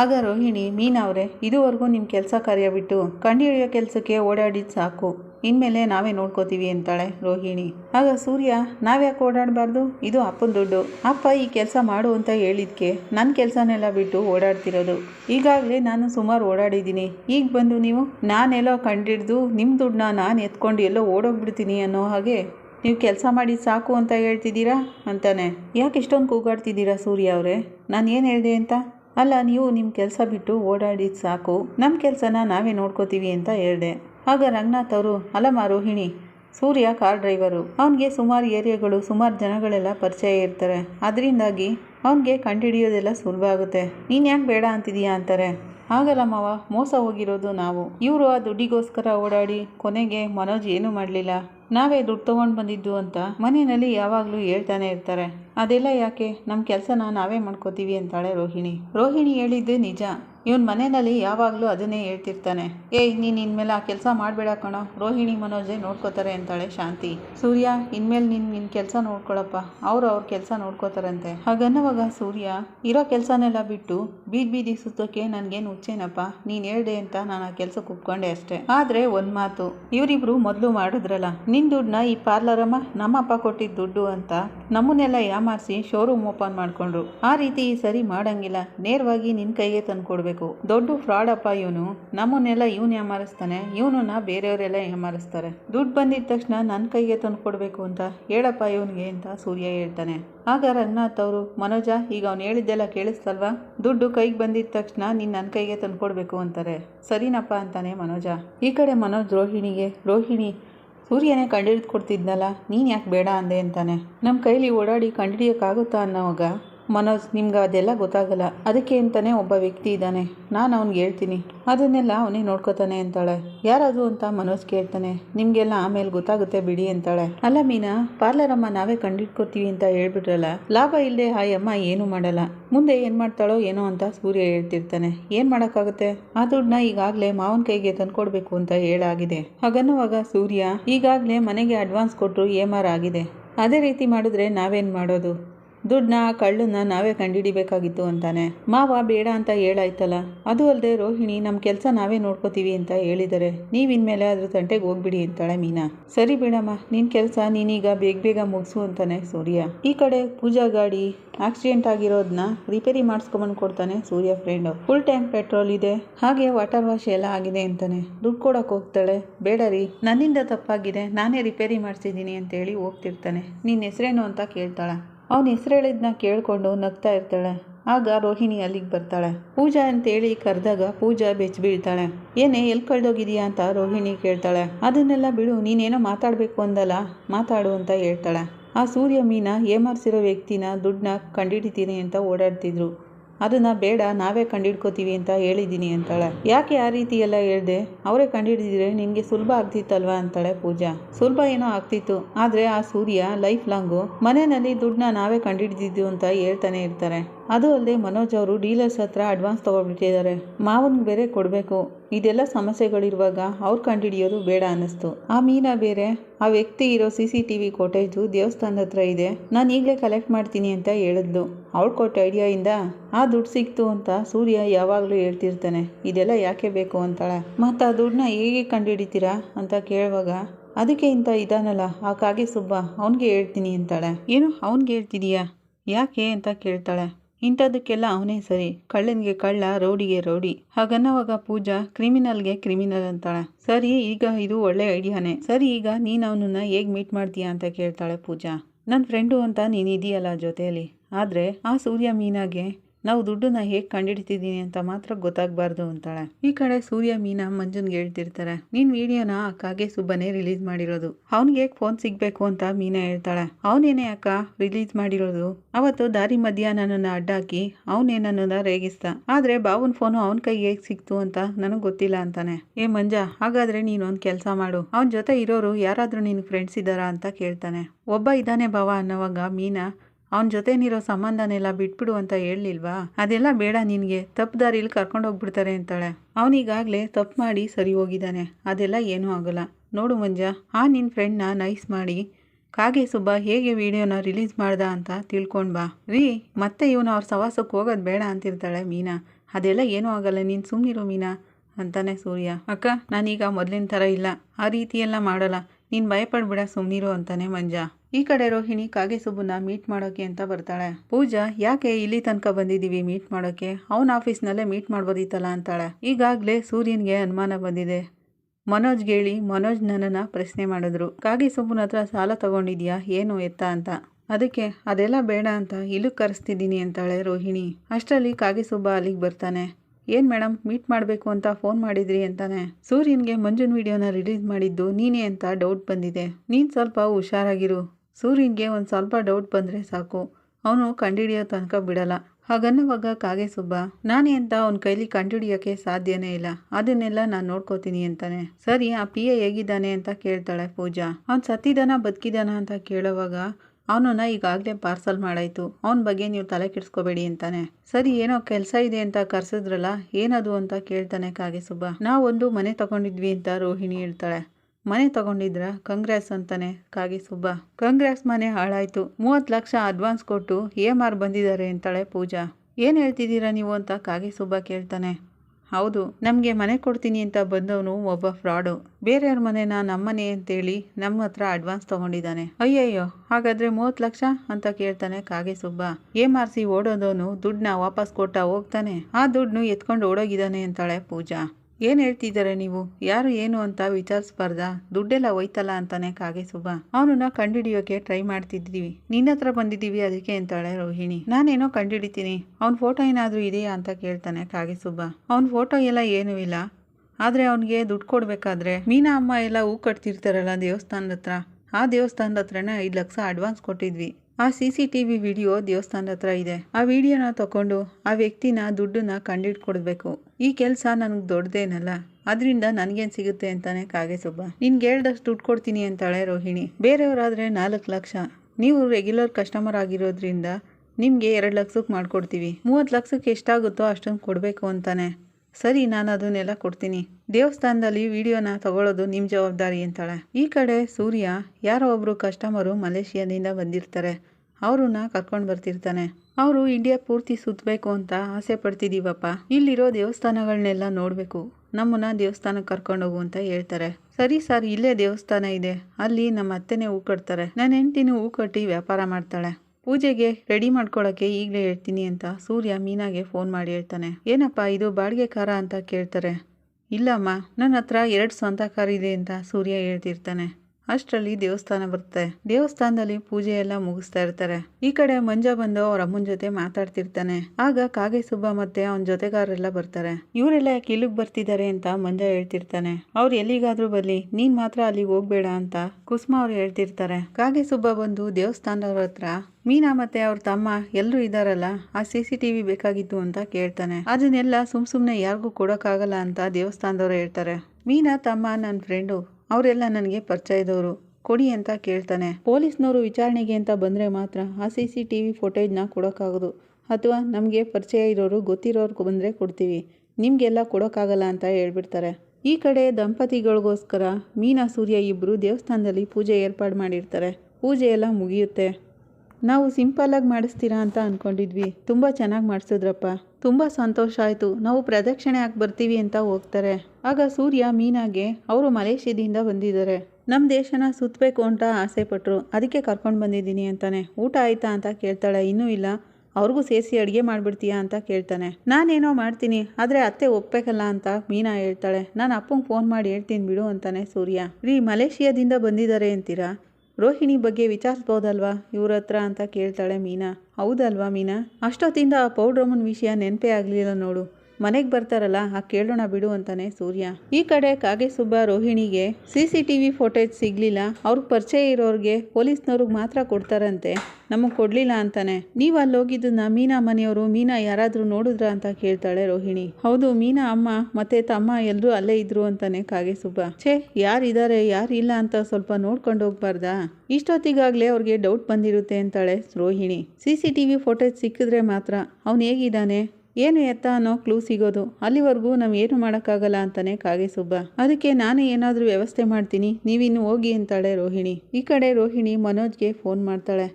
S1: ಆಗ ರೋಹಿಣಿ, ಮೀನಾ ಅವರೇ, ಇದುವರೆಗೂ ನಿಮ್ಮ ಕೆಲಸ ಕಾರ್ಯ ಬಿಟ್ಟು ಕಂಡುಹಿಡಿಯೋ ಕೆಲಸಕ್ಕೆ ಓಡಾಡಿದ್ದು ಸಾಕು. ಇನ್ಮೇಲೆ ನಾವೇ ನೋಡ್ಕೋತೀವಿ ಅಂತಾಳೆ ರೋಹಿಣಿ. ಆಗ ಸೂರ್ಯ, ನಾವ್ಯಾಕೆ ಓಡಾಡಬಾರ್ದು? ಇದು ಅಪ್ಪನ ದುಡ್ಡು. ಅಪ್ಪ ಈ ಕೆಲಸ ಮಾಡು ಅಂತ ಹೇಳಿದ್ಕೆ ನನ್ನ ಕೆಲಸನೆಲ್ಲ ಬಿಟ್ಟು ಓಡಾಡ್ತಿರೋದು. ಈಗಾಗಲೇ ನಾನು ಸುಮಾರು ಓಡಾಡಿದ್ದೀನಿ. ಈಗ ಬಂದು ನೀವು? ನಾನೆಲ್ಲೋ ಕಂಡಿಡ್ದು ನಿಮ್ಮ ದುಡ್ಡನ್ನ ನಾನು ಎತ್ಕೊಂಡು ಎಲ್ಲೋ ಓಡೋಗ್ಬಿಡ್ತೀನಿ ಅನ್ನೋ ಹಾಗೆ? ನೀವು ಕೆಲಸ ಮಾಡಿ ಸಾಕು ಅಂತ ಹೇಳ್ತಿದ್ದೀರಾ? ಅಂತಾನೆ. ಯಾಕೆ ಇಷ್ಟೊಂದು ಕೂಗಾಡ್ತಿದ್ದೀರಾ ಸೂರ್ಯ ಅವರೇ? ನಾನು ಏನು ಹೇಳಿದೆ ಅಂತ? ಅಲ್ಲ, ನೀವು ನಿಮ್ಮ ಕೆಲಸ ಬಿಟ್ಟು ಓಡಾಡಿದ್ದು ಸಾಕು. ನಮ್ಮ ಕೆಲಸನ ನಾವೇ ನೋಡ್ಕೋತೀವಿ ಅಂತ ಹೇಳಿದೆ. ಆಗ ರಂಗನಾಥ್ ಅವರು, ಅಲ್ಲಮ್ಮ ರೋಹಿಣಿ, ಸೂರ್ಯ ಕಾರ್ ಡ್ರೈವರು. ಅವನಿಗೆ ಸುಮಾರು ಏರಿಯಾಗಳು, ಸುಮಾರು ಜನಗಳೆಲ್ಲ ಪರಿಚಯ ಇರ್ತಾರೆ. ಅದರಿಂದಾಗಿ ಅವನಿಗೆ ಕಂಡುಹಿಡಿಯೋದೆಲ್ಲ ಸುಲಭ ಆಗುತ್ತೆ. ನೀನು ಯಾಕೆ ಬೇಡ ಅಂತಿದೀಯಾ? ಅಂತಾರೆ. ಆಗಲ್ಲ ಮಾವ ಮೋಸ ಹೋಗಿರೋದು ನಾವು. ಇವರು ಆ ದುಡ್ಡಿಗೋಸ್ಕರ ಓಡಾಡಿ ಕೊನೆಗೆ ಮನೋಜ್ ಏನೂ ಮಾಡಲಿಲ್ಲ. ನಾವೇ ದುಡ್ಡು ತೊಗೊಂಡು ಬಂದಿದ್ದು ಅಂತ ಮನೆಯಲ್ಲಿ ಯಾವಾಗಲೂ ಹೇಳ್ತಾನೆ ಇರ್ತಾರೆ. ಅದೆಲ್ಲ ಯಾಕೆ? ನಮ್ಮ ಕೆಲಸನ ನಾವೇ ಮಾಡ್ಕೋತೀವಿ ಅಂತಾಳೆ ರೋಹಿಣಿ. ರೋಹಿಣಿ ಹೇಳಿದ್ದೆ ನಿಜ. ಇವನ್ ಮನೆಯಲ್ಲಿ ಯಾವಾಗಲೂ ಅದನ್ನೇ ಹೇಳ್ತಿರ್ತಾನೆ. ಏಯ್, ನೀನು ಇನ್ಮೇಲೆ ಆ ಕೆಲಸ ಮಾಡಬೇಡ ಕಣೋ. ರೋಹಿಣಿ, ಮನೋಜೆ ನೋಡ್ಕೋತಾರೆ ಅಂತಾಳೆ ಶಾಂತಿ. ಸೂರ್ಯ, ಇನ್ಮೇಲೆ ನೀನು ನಿನ್ನ ಕೆಲಸ ನೋಡ್ಕೊಳಪ್ಪ. ಅವರು ಅವ್ರ ಕೆಲಸ ನೋಡ್ಕೋತಾರಂತೆ. ಹಾಗನ್ನವಾಗ ಸೂರ್ಯ, ಇರೋ ಕೆಲಸನೆಲ್ಲ ಬಿಟ್ಟು ಬೀದ್ ಬೀದಿ ಸುತ್ತೋಕೆ ನನಗೇನು ಹುಚ್ಚೇನಪ್ಪ ನೀನು ಹೇಳ್ದೆ ಅಂತ ನಾನು ಆ ಕೆಲಸಕ್ಕೆ ಒಪ್ಕೊಂಡೆ ಅಷ್ಟೇ. ಆದರೆ ಒಂದು ಮಾತು, ಇವರಿಬ್ರು ಮೊದಲು ಮಾಡಿದ್ರಲ್ಲ ನಿನ್ನ ದುಡ್ಡನ್ನ ಈ ಪಾರ್ಲರಮ್ಮ ನಮ್ಮಪ್ಪ ಕೊಟ್ಟಿದ್ದ ದುಡ್ಡು ಅಂತ ನಮ್ಮನ್ನೆಲ್ಲ ಯಾಮಾರಿಸಿ ಶೋರೂಮ್ ಓಪನ್ ಮಾಡಿಕೊಂಡ್ರು. ಆ ರೀತಿ ಸರಿ ಮಾಡಂಗಿಲ್ಲ. ನೇರವಾಗಿ ನಿನ್ನ ಕೈಗೆ ತಂದು ಕೊಡಬೇಕು ದೊಡ್ಡ ಫ್ರಾಡ್ ಅಪ್ಪ ಇವನು. ನಮ್ಮನ್ನೆಲ್ಲ ಇವನು ಯಾಮಾರಿಸ್ತಾನೆ. ಇವನನ್ನ ಬೇರೆಯವರೆಲ್ಲ ಯಾಮಾರಿಸ್ತಾರೆ. ದುಡ್ಡು ಬಂದಿದ ತಕ್ಷಣ ನನ್ನ ಕೈಗೆ ತಂದು ಕೊಡಬೇಕು ಅಂತ ಹೇಳಪ್ಪ ಇವನಿಗೆ ಅಂತ ಸೂರ್ಯ ಹೇಳ್ತಾನೆ. ಆಗ ರಂಗನಾಥ್ ಅವರು, ಮನೋಜ, ಈಗ ಅವ್ನು ಹೇಳಿದ್ದೆಲ್ಲ ಕೇಳಿಸ್ತಲ್ವಾ? ದುಡ್ಡು ಕೈಗೆ ಬಂದಿದ ತಕ್ಷಣ ನೀನು ನನ್ನ ಕೈಗೆ ತಂದು ಕೊಡಬೇಕು ಅಂತಾರೆ. ಸರಿನಪ್ಪ ಅಂತಾನೆ ಮನೋಜ. ಈ ಕಡೆ ಮನೋಜ್ ರೋಹಿಣಿಗೆ, ರೋಹಿಣಿ ಸೂರ್ಯನೇ ಕಂಡಿಡಿದು ಕೊಡ್ತಿದ್ನಲ್ಲ ನೀನು ಯಾಕೆ ಬೇಡ ಅಂದೆ ಅಂತಾನೆ. ನಮ್ಮ ಕೈಲಿ ಓಡಾಡಿ ಕಂಡಿಡಿಯೋಕ್ಕಾಗುತ್ತಾ ಅನ್ನೋವಾಗ ಮನೋಜ್ ನಿಮ್ಗೆ ಅದೆಲ್ಲ ಗೊತ್ತಾಗಲ್ಲ. ಅದಕ್ಕೆ ಅಂತಲೇ ಒಬ್ಬ ವ್ಯಕ್ತಿ ಇದ್ದಾನೆ. ನಾನು ಅವ್ನಿಗೆ ಹೇಳ್ತೀನಿ. ಅದನ್ನೆಲ್ಲ ಅವನೇ ನೋಡ್ಕೋತಾನೆ ಅಂತಾಳೆ. ಯಾರದು ಅಂತ ಮನೋಜ್ ಕೇಳ್ತಾನೆ. ನಿಮಗೆಲ್ಲ ಆಮೇಲೆ ಗೊತ್ತಾಗುತ್ತೆ ಬಿಡಿ ಅಂತಾಳೆ. ಅಲ್ಲ ಮೀನಾ, ಪಾರ್ಲರ್ ಅಮ್ಮ ನಾವೇ ಕಂಡಿಟ್ಕೋತೀವಿ ಅಂತ ಹೇಳ್ಬಿಟ್ರಲ್ಲ, ಲಾಭ ಇಲ್ಲದೆ ಆ ಅಮ್ಮ ಏನು ಮಾಡಲ್ಲ. ಮುಂದೆ ಏನು ಮಾಡ್ತಾಳೋ ಏನೋ ಅಂತ ಸೂರ್ಯ ಹೇಳ್ತಿರ್ತಾನೆ. ಏನು ಮಾಡೋಕ್ಕಾಗುತ್ತೆ? ಆ ದುಡ್ಡನ್ನ ಈಗಾಗಲೇ ಮಾವನ ಕೈಗೆ ತಂದ್ಕೊಡ್ಬೇಕು ಅಂತ ಹೇಳಾಗಿದೆ. ಹಾಗನ್ನುವಾಗ ಸೂರ್ಯ, ಈಗಾಗಲೇ ಮನೆಗೆ ಅಡ್ವಾನ್ಸ್ ಕೊಟ್ಟರು ಏಮಾರ್ ಆಗಿದೆ. ಅದೇ ರೀತಿ ಮಾಡಿದ್ರೆ ನಾವೇನು ಮಾಡೋದು? ದುಡ್ಡನ್ನ, ಕಳ್ಳನ್ನ ನಾವೇ ಕಂಡುಹಿಡಿಬೇಕಾಗಿತ್ತು ಅಂತಾನೆ. ಮಾವ, ಬೇಡ ಅಂತ ಹೇಳಾಯ್ತಲ್ಲ. ಅದು ಅಲ್ಲದೆ ರೋಹಿಣಿ ನಮ್ಮ ಕೆಲಸ ನಾವೇ ನೋಡ್ಕೋತೀವಿ ಅಂತ ಹೇಳಿದರೆ ನೀವಿನ್ಮೇಲೆ ಅದ್ರ ತಂಟೆಗೆ ಹೋಗ್ಬಿಡಿ ಅಂತಾಳೆ ಮೀನಾ. ಸರಿ ಬಿಡಮ್ಮ ನಿನ್ನ ಕೆಲಸ ನೀನೀಗ ಬೇಗ ಬೇಗ ಮುಗಿಸು ಅಂತಾನೆ ಸೂರ್ಯ. ಈ ಕಡೆ ಪೂಜಾ ಗಾಡಿ ಆಕ್ಸಿಡೆಂಟ್ ಆಗಿರೋದನ್ನ ರಿಪೇರಿ ಮಾಡಿಸ್ಕೊಂಬಂದು ಕೊಡ್ತಾನೆ Surya friend. Full tank petrol ಇದೆ, ಹಾಗೆ ವಾಟರ್ ವಾಶ್ ಎಲ್ಲ ಆಗಿದೆ ಅಂತಾನೆ. ದುಡ್ಡು ಕೊಡೋಕೆ ಹೋಗ್ತಾಳೆ. ಬೇಡ ರೀ, ನನ್ನಿಂದ ತಪ್ಪಾಗಿದೆ, ನಾನೇ ರಿಪೇರಿ ಮಾಡಿಸಿದ್ದೀನಿ ಅಂತೇಳಿ ಹೋಗ್ತಿರ್ತಾನೆ. ನಿನ್ನ ಹೆಸರೇನು ಅಂತ ಕೇಳ್ತಾಳೆ. ಅವನ ಹೆಸರು ಹೇಳಿದ್ನ ಕೇಳಿಕೊಂಡು ನಗ್ತಾ ಇರ್ತಾಳೆ. ಆಗ ರೋಹಿಣಿ ಅಲ್ಲಿಗೆ ಬರ್ತಾಳೆ. ಪೂಜಾ ಅಂತೇಳಿ ಕರೆದಾಗ ಪೂಜಾ ಬೆಚ್ಚಿ ಬೀಳ್ತಾಳೆ. ಏನೇ ಎಲ್ಲಿ ಕಳೆದೋಗಿದೀಯಾ ಅಂತ ರೋಹಿಣಿ ಕೇಳ್ತಾಳೆ. ಅದನ್ನೆಲ್ಲ ಬಿಡು, ನೀನೇನೋ ಮಾತಾಡಬೇಕು ಅಂದಲ್ಲ, ಮಾತಾಡು ಅಂತ ಹೇಳ್ತಾಳೆ. ಆ ಸೂರ್ಯ ಮೀನ ಏಮಾರಿಸಿರೋ ವ್ಯಕ್ತಿನ ದುಡ್ಡನ್ನ ಕಂಡಿಡಿತೀನಿ ಅಂತ ಓಡಾಡ್ತಿದ್ರು. ಅದನ್ನ ಬೇಡ, ನಾವೇ ಕಂಡಿಡ್ಕೋತೀವಿ ಅಂತ ಹೇಳಿದ್ದೀನಿ ಅಂತಾಳೆ. ಯಾಕೆ ಆ ರೀತಿ ಎಲ್ಲ ಹೇಳ್ದೆ? ಅವರೇ ಕಂಡಿಡಿದಿದ್ರೆ ನಿಮಗೆ ಸುಲಭ ಆಗ್ತಿತ್ತಲ್ವಾ ಅಂತಾಳೆ ಪೂಜಾ. ಸುಲಭ ಏನೋ ಆಗ್ತಿತ್ತು, ಆದರೆ ಆ ಸೂರ್ಯ ಲೈಫ್ ಲಾಂಗು ಮನೆಯಲ್ಲಿ ದುಡ್ಡನ್ನ ನಾವೇ ಕಂಡಿಡಿದಿದ್ದು ಅಂತ ಹೇಳ್ತಾನೆ ಇರ್ತಾರೆ. ಅದು ಅಲ್ಲದೆ ಮನೋಜ್ ಅವರು ಡೀಲರ್ಸ್ ಹತ್ರ ಅಡ್ವಾನ್ಸ್ ತೊಗೊಬಿಟ್ಟಿದ್ದಾರೆ ಮಾವನ್ಗೆ ಬೇರೆ ಕೊಡಬೇಕು. ಇದೆಲ್ಲ ಸಮಸ್ಯೆಗಳಿರುವಾಗ ಅವ್ರು ಕಂಡುಹಿಡಿಯೋದು ಬೇಡ ಅನ್ನಿಸ್ತು. ಆ ಮೀನಾ ಬೇರೆ, ಆ ವ್ಯಕ್ತಿ ಇರೋ C C T V footage ದೇವಸ್ಥಾನದ ಹತ್ರ ಇದೆ. ನಾನು ಈಗಲೇ ಕಲೆಕ್ಟ್ ಮಾಡ್ತೀನಿ ಅಂತ ಹೇಳಿದ್ಲು. ಅವಳು ಕೊಟ್ಟ ಐಡಿಯಾಯಿಂದ, ಆ ದುಡ್ಡು ಸಿಕ್ತು ಅಂತ ಸೂರ್ಯ ಯಾವಾಗಲೂ ಹೇಳ್ತಿರ್ತಾನೆ. ಇದೆಲ್ಲ ಯಾಕೆ ಬೇಕು ಅಂತಾಳೆ. ಮತ್ತು ಆ ದುಡ್ಡನ್ನ ಹೇಗೆ ಕಂಡುಹಿಡಿತೀರಾ ಅಂತ ಕೇಳುವಾಗ, ಅದಕ್ಕೆ ಇಂಥ ಇದಾನಲ್ಲ, ಆ ಕಾಗೆ ಸುಬ್ಬ, ಅವನಿಗೆ ಹೇಳ್ತೀನಿ ಅಂತಾಳೆ. ಏನು, ಅವನಿಗೆ ಹೇಳ್ತಿದೀಯಾ? ಯಾಕೆ? ಅಂತ ಕೇಳ್ತಾಳೆ. ಇಂಥದಕ್ಕೆಲ್ಲ ಅವನೇ ಸರಿ. ಕಳ್ಳನಿಗೆ ಕಳ್ಳ, ರೌಡಿಗೆ ರೌಡಿ. ಹಾಗನ್ನೋವಾಗ ಪೂಜಾ, ಕ್ರಿಮಿನಲ್ಗೆ ಕ್ರಿಮಿನಲ್ ಅಂತಾಳೆ. ಸರಿ, ಈಗ ಇದು ಒಳ್ಳೆ ಐಡಿಯಾನೇ. ಸರಿ, ಈಗ ನೀನು ಅವನನ್ನ ಹೇಗೆ ಮೀಟ್ ಮಾಡ್ತೀಯಾ ಅಂತ ಕೇಳ್ತಾಳೆ ಪೂಜಾ. ನನ್ನ ಫ್ರೆಂಡು ಅಂತ ನೀನು ಇದೆಯಲ್ಲ ಜೊತೆಯಲ್ಲಿ. ಆದರೆ ಆ ಸೂರ್ಯ ಮೀನಾಗೆ ನಾವು ದುಡ್ಡನ್ನ ಹೇಗೆ ಕಂಡಿಡ್ತಿದ್ದೀನಿ ಅಂತ ಮಾತ್ರ ಗೊತ್ತಾಗಬಾರ್ದು ಅಂತಾಳೆ. ಈ ಕಡೆ ಸೂರ್ಯ, ಮೀನಾ, ಮಂಜುನ್ಗೆ ಹೇಳ್ತಿರ್ತಾರೆ, ನೀನ್ ವಿಡಿಯೋನ ಅಕ್ಕಾಗೆ ಕಾಗೆ ಸುಬ್ಬನೇ ರಿಲೀಸ್ ಮಾಡಿರೋದು. ಅವ್ನಿಗೆ ಹೇಗೆ ಫೋನ್ ಸಿಗಬೇಕು ಅಂತ ಮೀನಾ ಹೇಳ್ತಾಳೆ. ಅವನೇನೇ ಅಕ್ಕ? ರಿಲೀಸ್ ಮಾಡಿರೋದು? ಅವತ್ತು ದಾರಿ ಮಧ್ಯ ನನ್ನನ್ನು ಅಡ್ಡಾಕಿ ಅವನೇನನ್ನ ರೇಗಿಸ್ತ. ಆದ್ರೆ ಬಾವನ್ ಫೋನು ಅವನ ಕೈಗೆ ಹೇಗೆ ಸಿಕ್ತು ಅಂತ ನನಗೆ ಗೊತ್ತಿಲ್ಲ ಅಂತಾನೆ. ಏ ಮಂಜ, ಹಾಗಾದ್ರೆ ನೀನು ಒಂದು ಕೆಲಸ ಮಾಡು. ಅವನ್ ಜೊತೆ ಇರೋರು ಯಾರಾದರೂ ನಿನ್ ಫ್ರೆಂಡ್ಸ್ ಇದ್ದಾರಾ ಅಂತ ಕೇಳ್ತಾನೆ. ಒಬ್ಬ ಇದ್ದಾನೆ ಬಾವ ಅನ್ನೋವಾಗ ಮೀನಾ ಅವನ ಜೊತೆ ನೀರೋ ಸಂಬಂಧನೆಲ್ಲ ಬಿಟ್ಬಿಡು ಅಂತ ಹೇಳಲಿಲ್ವಾ? ಅದೆಲ್ಲ ಬೇಡ ನಿನಗೆ. ತಪ್ಪು ದಾರಿಲಿ ಕರ್ಕೊಂಡೋಗ್ಬಿಡ್ತಾರೆ ಅಂತಾಳೆ. ಅವನಿಗಾಗಲೇ ತಪ್ಪು ಮಾಡಿ ಸರಿ ಹೋಗಿದ್ದಾನೆ. ಅದೆಲ್ಲ ಏನೂ ಆಗೋಲ್ಲ. ನೋಡು ಮಂಜ, ಆ ನಿನ್ನ ಫ್ರೆಂಡ್ನ ನೈಸ್ ಮಾಡಿ. ಕಾಗೆ ಸುಬ್ಬ, ಹೇಗೆ ವಿಡಿಯೋನ ರಿಲೀಸ್ ಮಾಡ್ದ ಅಂತ ತಿಳ್ಕೊಂಡು ಬಾ. ರೀ, ಮತ್ತೆ ಇವನು ಅವ್ರ ಸವಾಸಕ್ಕೆ ಹೋಗೋದು ಬೇಡ ಅಂತಿರ್ತಾಳೆ ಮೀನಾ. ಅದೆಲ್ಲ ಏನೂ ಆಗಲ್ಲ. ನೀನು ಸುಮ್ಮನಿರು ಮೀನಾ, ಅಂತಾನೆ ಸೂರ್ಯ. ಅಕ್ಕ, ನಾನೀಗ ಮೊದಲಿನ ಥರ ಇಲ್ಲ. ಆ ರೀತಿಯೆಲ್ಲ ಮಾಡಲ್ಲ. ನೀನು ಭಯಪಡ್ಬಿಡ ಸುಮ್ನಿರು ಅಂತಾನೆ ಮಂಜ. ಈ ಕಡೆ ರೋಹಿಣಿ ಕಾಗೆ ಸುಬ್ಬನ್ನ ಮೀಟ್ ಮಾಡೋಕೆ ಅಂತ ಬರ್ತಾಳೆ. ಪೂಜಾ, ಯಾಕೆ ಇಲ್ಲಿ ತನಕ ಬಂದಿದ್ದೀವಿ ಮೀಟ್ ಮಾಡೋಕೆ? ಅವನ ಆಫೀಸ್ನಲ್ಲೇ ಮೀಟ್ ಮಾಡ್ಬೋದಿತ್ತಲ್ಲ ಅಂತಾಳೆ. ಈಗಾಗಲೇ ಸೂರ್ಯನ್ಗೆ ಅನುಮಾನ ಬಂದಿದೆ. ಮನೋಜ್ ಹೇಳಿ ಮನೋಜ್ ನನ್ನನ್ನು ಪ್ರಶ್ನೆ ಮಾಡಿದ್ರು. ಕಾಗೆ ಸುಬ್ಬನ ಹತ್ರ ಸಾಲ ತಗೊಂಡಿದ್ಯಾ, ಏನು ಎತ್ತ ಅಂತ. ಅದಕ್ಕೆ, ಅದೆಲ್ಲ ಬೇಡ ಅಂತ ಇಲ್ಲಿಗೆ ಕರೆಸ್ತಿದ್ದೀನಿ ಅಂತಾಳೆ ರೋಹಿಣಿ. ಅಷ್ಟರಲ್ಲಿ ಕಾಗೆ ಸುಬ್ಬ ಅಲ್ಲಿಗೆ ಬರ್ತಾನೆ. ಏನು ಮೇಡಮ್, ಮೀಟ್ ಮಾಡಬೇಕು ಅಂತ ಫೋನ್ ಮಾಡಿದ್ರಿ ಅಂತಾನೆ. ಸೂರ್ಯನ್ಗೆ ಮಂಜುನ್ ವಿಡಿಯೋನ ರಿಲೀಸ್ ಮಾಡಿದ್ದು ನೀನೇ ಅಂತ ಡೌಟ್ ಬಂದಿದೆ. ನೀನು ಸ್ವಲ್ಪ ಹುಷಾರಾಗಿರು. ಸೂರ್ಯನ್ಗೆ ಒಂದು ಸ್ವಲ್ಪ ಡೌಟ್ ಬಂದರೆ ಸಾಕು. ಅವನು ಕಂಡುಹಿಡಿಯೋ ತನಕ ಬಿಡಲ್ಲ. ಹಾಗನ್ನುವಾಗ ಕಾಗೆ ಸುಬ್ಬ, ನಾನೇ ಅಂತ ಅವನ ಕೈಲಿ ಕಂಡುಹಿಡಿಯೋಕ್ಕೆ ಸಾಧ್ಯನೇ ಇಲ್ಲ. ಅದನ್ನೆಲ್ಲ ನಾನು ನೋಡ್ಕೋತೀನಿ ಅಂತಾನೆ. ಸರಿ, ಆ ಪಿ ಎ ಹೇಗಿದ್ದಾನೆ ಅಂತ ಕೇಳ್ತಾಳೆ ಪೂಜಾ. ಅವ್ನು ಸತ್ತಿದಾನ ಬದುಕಿದಾನ ಅಂತ ಕೇಳೋವಾಗ ಅವನನ್ನ ಈಗಾಗಲೇ ಪಾರ್ಸಲ್ ಮಾಡಾಯ್ತು. ಅವನ ಬಗ್ಗೆ ನೀವು ತಲೆ ಕೆಡಿಸ್ಕೋಬೇಡಿ ಅಂತಾನೆ. ಸರಿ, ಏನೋ ಕೆಲಸ ಇದೆ ಅಂತ ಕರ್ಸಿದ್ರಲ್ಲ, ಏನದು ಅಂತ ಕೇಳ್ತಾನೆ ಕಾಗೆ ಸುಬ್ಬ. ನಾವೊಂದು ಮನೆ ತಗೊಂಡಿದ್ವಿ ಅಂತ ರೋಹಿಣಿ ಹೇಳ್ತಾಳೆ. ಮನೆ ತಗೊಂಡಿದ್ರ ಕಾಂಗ್ರೆಸ್ ಅಂತಾನೆ ಕಾಗೆ ಸುಬ್ಬ. ಕಂಗ್ರೆಸ್ ಮನೆ ಹಾಳಾಯ್ತು. ಮೂವತ್ತು ಲಕ್ಷ ಅಡ್ವಾನ್ಸ್ ಕೊಟ್ಟು ಎ ಮಾರ್ ಬಂದಿದ್ದಾರೆ ಅಂತಾಳೆ ಪೂಜಾ. ಏನು ಹೇಳ್ತಿದ್ದೀರಾ ನೀವು ಅಂತ ಕಾಗೆ ಸುಬ್ಬ ಕೇಳ್ತಾನೆ. ಹೌದು, ನಮಗೆ ಮನೆ ಕೊಡ್ತೀನಿ ಅಂತ ಬಂದವನು ಒಬ್ಬ ಫ್ರಾಡು. ಬೇರೆಯವ್ರ ಮನೆನ ನಮ್ಮನೆ ಅಂತೇಳಿ ನಮ್ಮ ಹತ್ರ ಅಡ್ವಾನ್ಸ್ ತಗೊಂಡಿದ್ದಾನೆ. ಅಯ್ಯಯ್ಯೋ, ಹಾಗಾದ್ರೆ ಮೂವತ್ತು ಲಕ್ಷ ಅಂತ ಕೇಳ್ತಾನೆ ಕಾಗೆ ಸುಬ್ಬ. ಏ ಮಾರ್ಸಿ ಓಡೋದವನು ದುಡ್ಡನ್ನ ವಾಪಸ್ ಕೊಟ್ಟ ಹೋಗ್ತಾನೆ. ಆ ದುಡ್ಡನ್ನು ಎತ್ಕೊಂಡು ಓಡೋಗಿದ್ದಾನೆ ಅಂತಾಳೆ ಪೂಜಾ. ಏನು ಹೇಳ್ತಿದ್ದಾರೆ ನೀವು? ಯಾರು ಏನು ಅಂತ ವಿಚಾರಿಸ್ಬಾರ್ದಾ? ದುಡ್ಡೆಲ್ಲ ಹೋಯ್ತಲ್ಲ ಅಂತಾನೆ ಕಾಗೆ ಸುಬ್ಬ. ಅವನನ್ನ ಕಂಡುಹಿಡಿಯೋಕೆ ಟ್ರೈ ಮಾಡ್ತಿದ್ದೀವಿ. ನಿನ್ನ ಹತ್ರ ಬಂದಿದ್ದೀವಿ ಅದಕ್ಕೆ ಅಂತಾಳೆ ರೋಹಿಣಿ. ನಾನೇನೋ ಕಂಡುಹಿಡಿತೀನಿ. ಅವ್ನ ಫೋಟೋ ಏನಾದರೂ ಇದೆಯಾ ಅಂತ ಕೇಳ್ತಾನೆ ಕಾಗೆ ಸುಬ್ಬ. ಅವ್ನ ಫೋಟೋ ಎಲ್ಲ ಏನೂ ಇಲ್ಲ. ಆದರೆ ಅವನಿಗೆ ದುಡ್ಡು ಕೊಡಬೇಕಾದ್ರೆ ಮೀನಾ ಅಮ್ಮ ಎಲ್ಲ ಹೂ ಕಟ್ತಿರ್ತಾರಲ್ಲ ದೇವಸ್ಥಾನದ ಹತ್ರ. ಆ ದೇವಸ್ಥಾನದ ಹತ್ರನೇ ಐದು ಲಕ್ಷ ಅಡ್ವಾನ್ಸ್ ಕೊಟ್ಟಿದ್ವಿ. ಆ C C T V video ದೇವಸ್ಥಾನದ ಹತ್ರ ಇದೆ. ಆ ವಿಡಿಯೋನ ತಗೊಂಡು ಆ ವ್ಯಕ್ತಿನ ದುಡ್ಡನ್ನ ಕಂಡಿಡ್ಕೊಡ್ಬೇಕು ಈ ಕೆಲಸ ನನಗೆ ದೊಡ್ಡದೇನಲ್ಲ. ಅದರಿಂದ ನನಗೇನು ಸಿಗುತ್ತೆ ಅಂತಾನೆ ಕಾಗೆಸುಬ್ಬ ನಿನ್ಗೆ ಹೇಳ್ದಷ್ಟು ದುಡ್ಡು ಕೊಡ್ತೀನಿ ಅಂತಾಳೆ ರೋಹಿಣಿ. ಬೇರೆಯವರಾದರೆ ನಾಲ್ಕು ಲಕ್ಷ. ನೀವು ರೆಗ್ಯುಲರ್ ಕಸ್ಟಮರ್ ಆಗಿರೋದ್ರಿಂದ ನಿಮಗೆ ಎರಡು ಲಕ್ಷಕ್ಕೆ ಮಾಡಿಕೊಡ್ತೀವಿ. ಮೂವತ್ತು ಲಕ್ಷಕ್ಕೆ ಎಷ್ಟಾಗುತ್ತೋ ಅಷ್ಟೊಂದು ಕೊಡಬೇಕು ಅಂತಾನೆ. ಸರಿ, ನಾನು ಅದನ್ನೆಲ್ಲ ಕೊಡ್ತೀನಿ. ದೇವಸ್ಥಾನದಲ್ಲಿ ವಿಡಿಯೋನ ತಗೊಳ್ಳೋದು ನಿಮ್ಮ ಜವಾಬ್ದಾರಿ ಅಂತಾಳೆ. ಈ ಕಡೆ ಸೂರ್ಯ, ಯಾರೋ ಒಬ್ಬರು ಕಸ್ಟಮರು ಮಲೇಷಿಯಾದಿಂದ ಬಂದಿರ್ತಾರೆ. ಅವ್ರನ್ನ ಕರ್ಕೊಂಡು ಬರ್ತಿರ್ತಾನೆ. ಅವರು ಇಂಡಿಯಾ ಪೂರ್ತಿ ಸುತ್ತಬೇಕು ಅಂತ ಆಸೆ ಪಡ್ತಿದ್ದೀವಪ್ಪ ಇಲ್ಲಿರೋ ದೇವಸ್ಥಾನಗಳನ್ನೆಲ್ಲ ನೋಡಬೇಕು. ನಮ್ಮನ್ನ ದೇವಸ್ಥಾನಕ್ಕೆ ಕರ್ಕೊಂಡೋಗು ಅಂತ ಹೇಳ್ತಾರೆ. ಸರಿ ಸರ್, ಇಲ್ಲೇ ದೇವಸ್ಥಾನ ಇದೆ. ಅಲ್ಲಿ ನಮ್ಮ ಅತ್ತೆನೇ ಹೂ ಕಟ್ತಾರೆ. ನನ್ನ ಹೆಂಡ್ತಿನೂ ಹೂ ಕಟ್ಟಿ ವ್ಯಾಪಾರ ಮಾಡ್ತಾಳೆ. ಪೂಜೆಗೆ ರೆಡಿ ಮಾಡ್ಕೊಳಕ್ಕೆ ಈಗಲೇ ಹೇಳ್ತೀನಿ ಅಂತ ಸೂರ್ಯ ಮೀನಾಗೆ ಫೋನ್ ಮಾಡಿ ಹೇಳ್ತಾನೆ. ಏನಪ್ಪ ಇದು ಬಾಡಿಗೆ ಕಾರ ಅಂತ ಕೇಳ್ತಾರೆ. ಇಲ್ಲಮ್ಮ ನನ್ನ ಹತ್ರ ಎರಡು ಸ್ವಂತ ಕಾರಿದೆ ಅಂತ ಸೂರ್ಯ ಹೇಳ್ತಿರ್ತಾನೆ. ಅಷ್ಟರಲ್ಲಿ ದೇವಸ್ಥಾನ ಬರುತ್ತೆ. ದೇವಸ್ಥಾನದಲ್ಲಿ ಪೂಜೆ ಎಲ್ಲ ಮುಗಿಸ್ತಾ ಇರ್ತಾರೆ. ಈ ಕಡೆ ಮಂಜ ಬಂದು ಅವ್ರ ಅಮ್ಮನ ಜೊತೆ ಮಾತಾಡ್ತಿರ್ತಾನೆ. ಆಗ ಕಾಗೆ ಸುಬ್ಬ ಮತ್ತೆ ಅವನ ಜೊತೆಗಾರರೆಲ್ಲ ಬರ್ತಾರೆ. ಇವರೆಲ್ಲ ಯಾಕೆ ಇಲ್ಲಿಗೆ ಬರ್ತಿದ್ದಾರೆ ಅಂತ ಮಂಜ ಹೇಳ್ತಿರ್ತಾನೆ. ಅವ್ರು ಎಲ್ಲಿಗಾದ್ರೂ ಬರ್ಲಿ, ನೀನ್ ಮಾತ್ರ ಅಲ್ಲಿಗೆ ಹೋಗ್ಬೇಡ ಅಂತ ಕುಸುಮ ಅವ್ರು ಹೇಳ್ತಿರ್ತಾರೆ. ಕಾಗೆ ಸುಬ್ಬ ಬಂದು ದೇವಸ್ಥಾನದವ್ರ ಹತ್ರ, ಮೀನಾ ಮತ್ತೆ ಅವ್ರ ತಮ್ಮ ಎಲ್ಲರೂ ಇದಾರಲ್ಲ, ಆ ಸಿ ಸಿ ಟಿ ವಿ ಬೇಕಾಗಿತ್ತು ಅಂತ ಕೇಳ್ತಾನೆ. ಅದನ್ನೆಲ್ಲ ಸುಮ್ ಸುಮ್ನೆ ಯಾರಿಗೂ ಕೊಡೋಕ್ಕಾಗಲ್ಲ ಅಂತ ದೇವಸ್ಥಾನದವ್ರು ಹೇಳ್ತಾರೆ. ಮೀನಾ ತಮ್ಮ ನನ್ನ ಫ್ರೆಂಡು ಅವರೆಲ್ಲ ನನಗೆ ಪರಿಚಯದವರು. ಕೊಡಿ ಅಂತ ಕೇಳ್ತಾನೆ. ಪೊಲೀಸ್ನವರು ವಿಚಾರಣೆಗೆ ಅಂತ ಬಂದರೆ ಮಾತ್ರ ಆ ಸಿ ಸಿ ಟಿ ವಿ ಫೋಟೇಜ್ನ ಕೊಡೋಕ್ಕಾಗೋದು. ಅಥವಾ ನಮಗೆ ಪರಿಚಯ ಇರೋರು ಗೊತ್ತಿರೋರ್ಗೆ ಬಂದರೆ ಕೊಡ್ತೀವಿ. ನಿಮಗೆಲ್ಲ ಕೊಡೋಕ್ಕಾಗಲ್ಲ ಅಂತ ಹೇಳ್ಬಿಡ್ತಾರೆ. ಈ ಕಡೆ ದಂಪತಿಗಳಿಗೋಸ್ಕರ ಮೀನಾ ಸೂರ್ಯ ಇಬ್ಬರು ದೇವಸ್ಥಾನದಲ್ಲಿ ಪೂಜೆ ಏರ್ಪಾಡು ಮಾಡಿರ್ತಾರೆ. ಪೂಜೆ ಎಲ್ಲ ಮುಗಿಯುತ್ತೆ. ನಾವು ಸಿಂಪಲ್ಲಾಗಿ ಮಾಡಿಸ್ತೀರಾ ಅಂತ ಅಂದ್ಕೊಂಡಿದ್ವಿ ತುಂಬ ಚೆನ್ನಾಗಿ ಮಾಡಿಸಿದ್ರಪ್ಪ. ತುಂಬ ಸಂತೋಷ ಆಯಿತು. ನಾವು ಪ್ರದಕ್ಷಿಣೆ ಹಾಕಿ ಬರ್ತೀವಿ ಅಂತ ಹೋಗ್ತಾರೆ. ಆಗ ಸೂರ್ಯ ಮೀನಾಗೆ, ಅವರು ಮಲೇಷ್ಯಾದಿಂದ ಬಂದಿದ್ದಾರೆ. ನಮ್ಮ ದೇಶನ ಸುತ್ತಬೇಕು ಅಂತ ಆಸೆ ಪಟ್ಟರು ಅದಕ್ಕೆ ಕರ್ಕೊಂಡು ಬಂದಿದ್ದೀನಿ ಅಂತಾನೆ. ಊಟ ಆಯ್ತಾ ಅಂತ ಕೇಳ್ತಾಳೆ. ಇನ್ನೂ ಇಲ್ಲ. ಅವ್ರಿಗೂ ಸೇರಿಸಿ ಅಡುಗೆ ಮಾಡಿಬಿಡ್ತೀಯಾ ಅಂತ ಕೇಳ್ತಾನೆ. ನಾನೇನೋ ಮಾಡ್ತೀನಿ, ಆದರೆ ಅತ್ತೆ ಒಪ್ಪಬೇಕಲ್ಲ ಅಂತ ಮೀನಾ ಹೇಳ್ತಾಳೆ. ನಾನು ಅಪ್ಪಂಗೆ ಫೋನ್ ಮಾಡಿ ಹೇಳ್ತೀನಿ ಬಿಡು ಅಂತಾನೆ ಸೂರ್ಯ. ರೀ, ಮಲೇಷಿಯಾದಿಂದ ಬಂದಿದ್ದಾರೆ ಅಂತೀರಾ? ರೋಹಿಣಿ ಬಗ್ಗೆ ವಿಚಾರಿಸ್ಬೋದಲ್ವಾ? ಇವ್ರ ಹತ್ರ ಅಂತ ಕೇಳ್ತಾಳೆ ಮೀನಾ. ಹೌದಲ್ವಾ ಮೀನಾ? ಅಷ್ಟೊತ್ತಿಂದ ಆ ಪೌಡ್ರಮ್ಮನ ವಿಷಯ ನೆನಪೇ ಆಗಲಿಲ್ಲ ನೋಡು. ಮನೆಗೆ ಬರ್ತಾರಲ್ಲ, ಆ ಕೇಳೋಣ ಬಿಡು ಅಂತಾನೆ ಸೂರ್ಯ. ಈ ಕಡೆ ಕಾಗೆ Subba ರೋಹಿಣಿಗೆ C C T V footage ಸಿಗ್ಲಿಲ್ಲ. ಅವ್ರಿಗೆ ಪರಿಚಯ ಇರೋರಿಗೆ ಪೊಲೀಸ್ನವ್ರಿಗೆ ಮಾತ್ರ ಕೊಡ್ತಾರಂತೆ. ನಮಗೆ ಕೊಡ್ಲಿಲ್ಲ ಅಂತಾನೆ. ನೀವು ಅಲ್ಲಿ ಹೋಗಿದ್ದನ್ನ ಮೀನಾ ಮನೆಯವರು, ಮೀನಾ ಯಾರಾದರೂ ನೋಡಿದ್ರ ಅಂತ ಕೇಳ್ತಾಳೆ ರೋಹಿಣಿ. ಹೌದು, ಮೀನಾ ಅಮ್ಮ ಮತ್ತೆ ತಮ್ಮ ಎಲ್ಲರೂ ಅಲ್ಲೇ ಇದ್ರು ಅಂತಾನೆ ಕಾಗೆ ಸುಬ್ಬ ಛೇ ಯಾರಿದ್ದಾರೆ ಇಲ್ಲ ಅಂತ ಸ್ವಲ್ಪ ನೋಡ್ಕೊಂಡು ಹೋಗ್ಬಾರ್ದಾ? ಇಷ್ಟೊತ್ತಿಗಾಗಲೇ ಅವ್ರಿಗೆ ಡೌಟ್ ಬಂದಿರುತ್ತೆ ಅಂತಾಳೆ Rohini. C C T V footage ಸಿಕ್ಕಿದ್ರೆ ಮಾತ್ರ ಅವ್ನು ಹೇಗಿದ್ದಾನೆ? ಏನು ಎತ್ತ ಅನ್ನೋ ಕ್ಲೂ ಸಿಗೋದು. ಅಲ್ಲಿವರೆಗೂ ನಾವು ಏನು ಮಾಡೋಕ್ಕಾಗಲ್ಲ ಅಂತಾನೆ ಕಾಗೆ ಸುಬ್ಬ. ಅದಕ್ಕೆ ನಾನು ಏನಾದರೂ ವ್ಯವಸ್ಥೆ ಮಾಡ್ತೀನಿ. ನೀವಿನ್ನು ಹೋಗಿ ಅಂತಾಳೆ ರೋಹಿಣಿ. ಈ ಕಡೆ ರೋಹಿಣಿ ಮನೋಜ್ಗೆ ಫೋನ್ ಮಾಡ್ತಾಳೆ.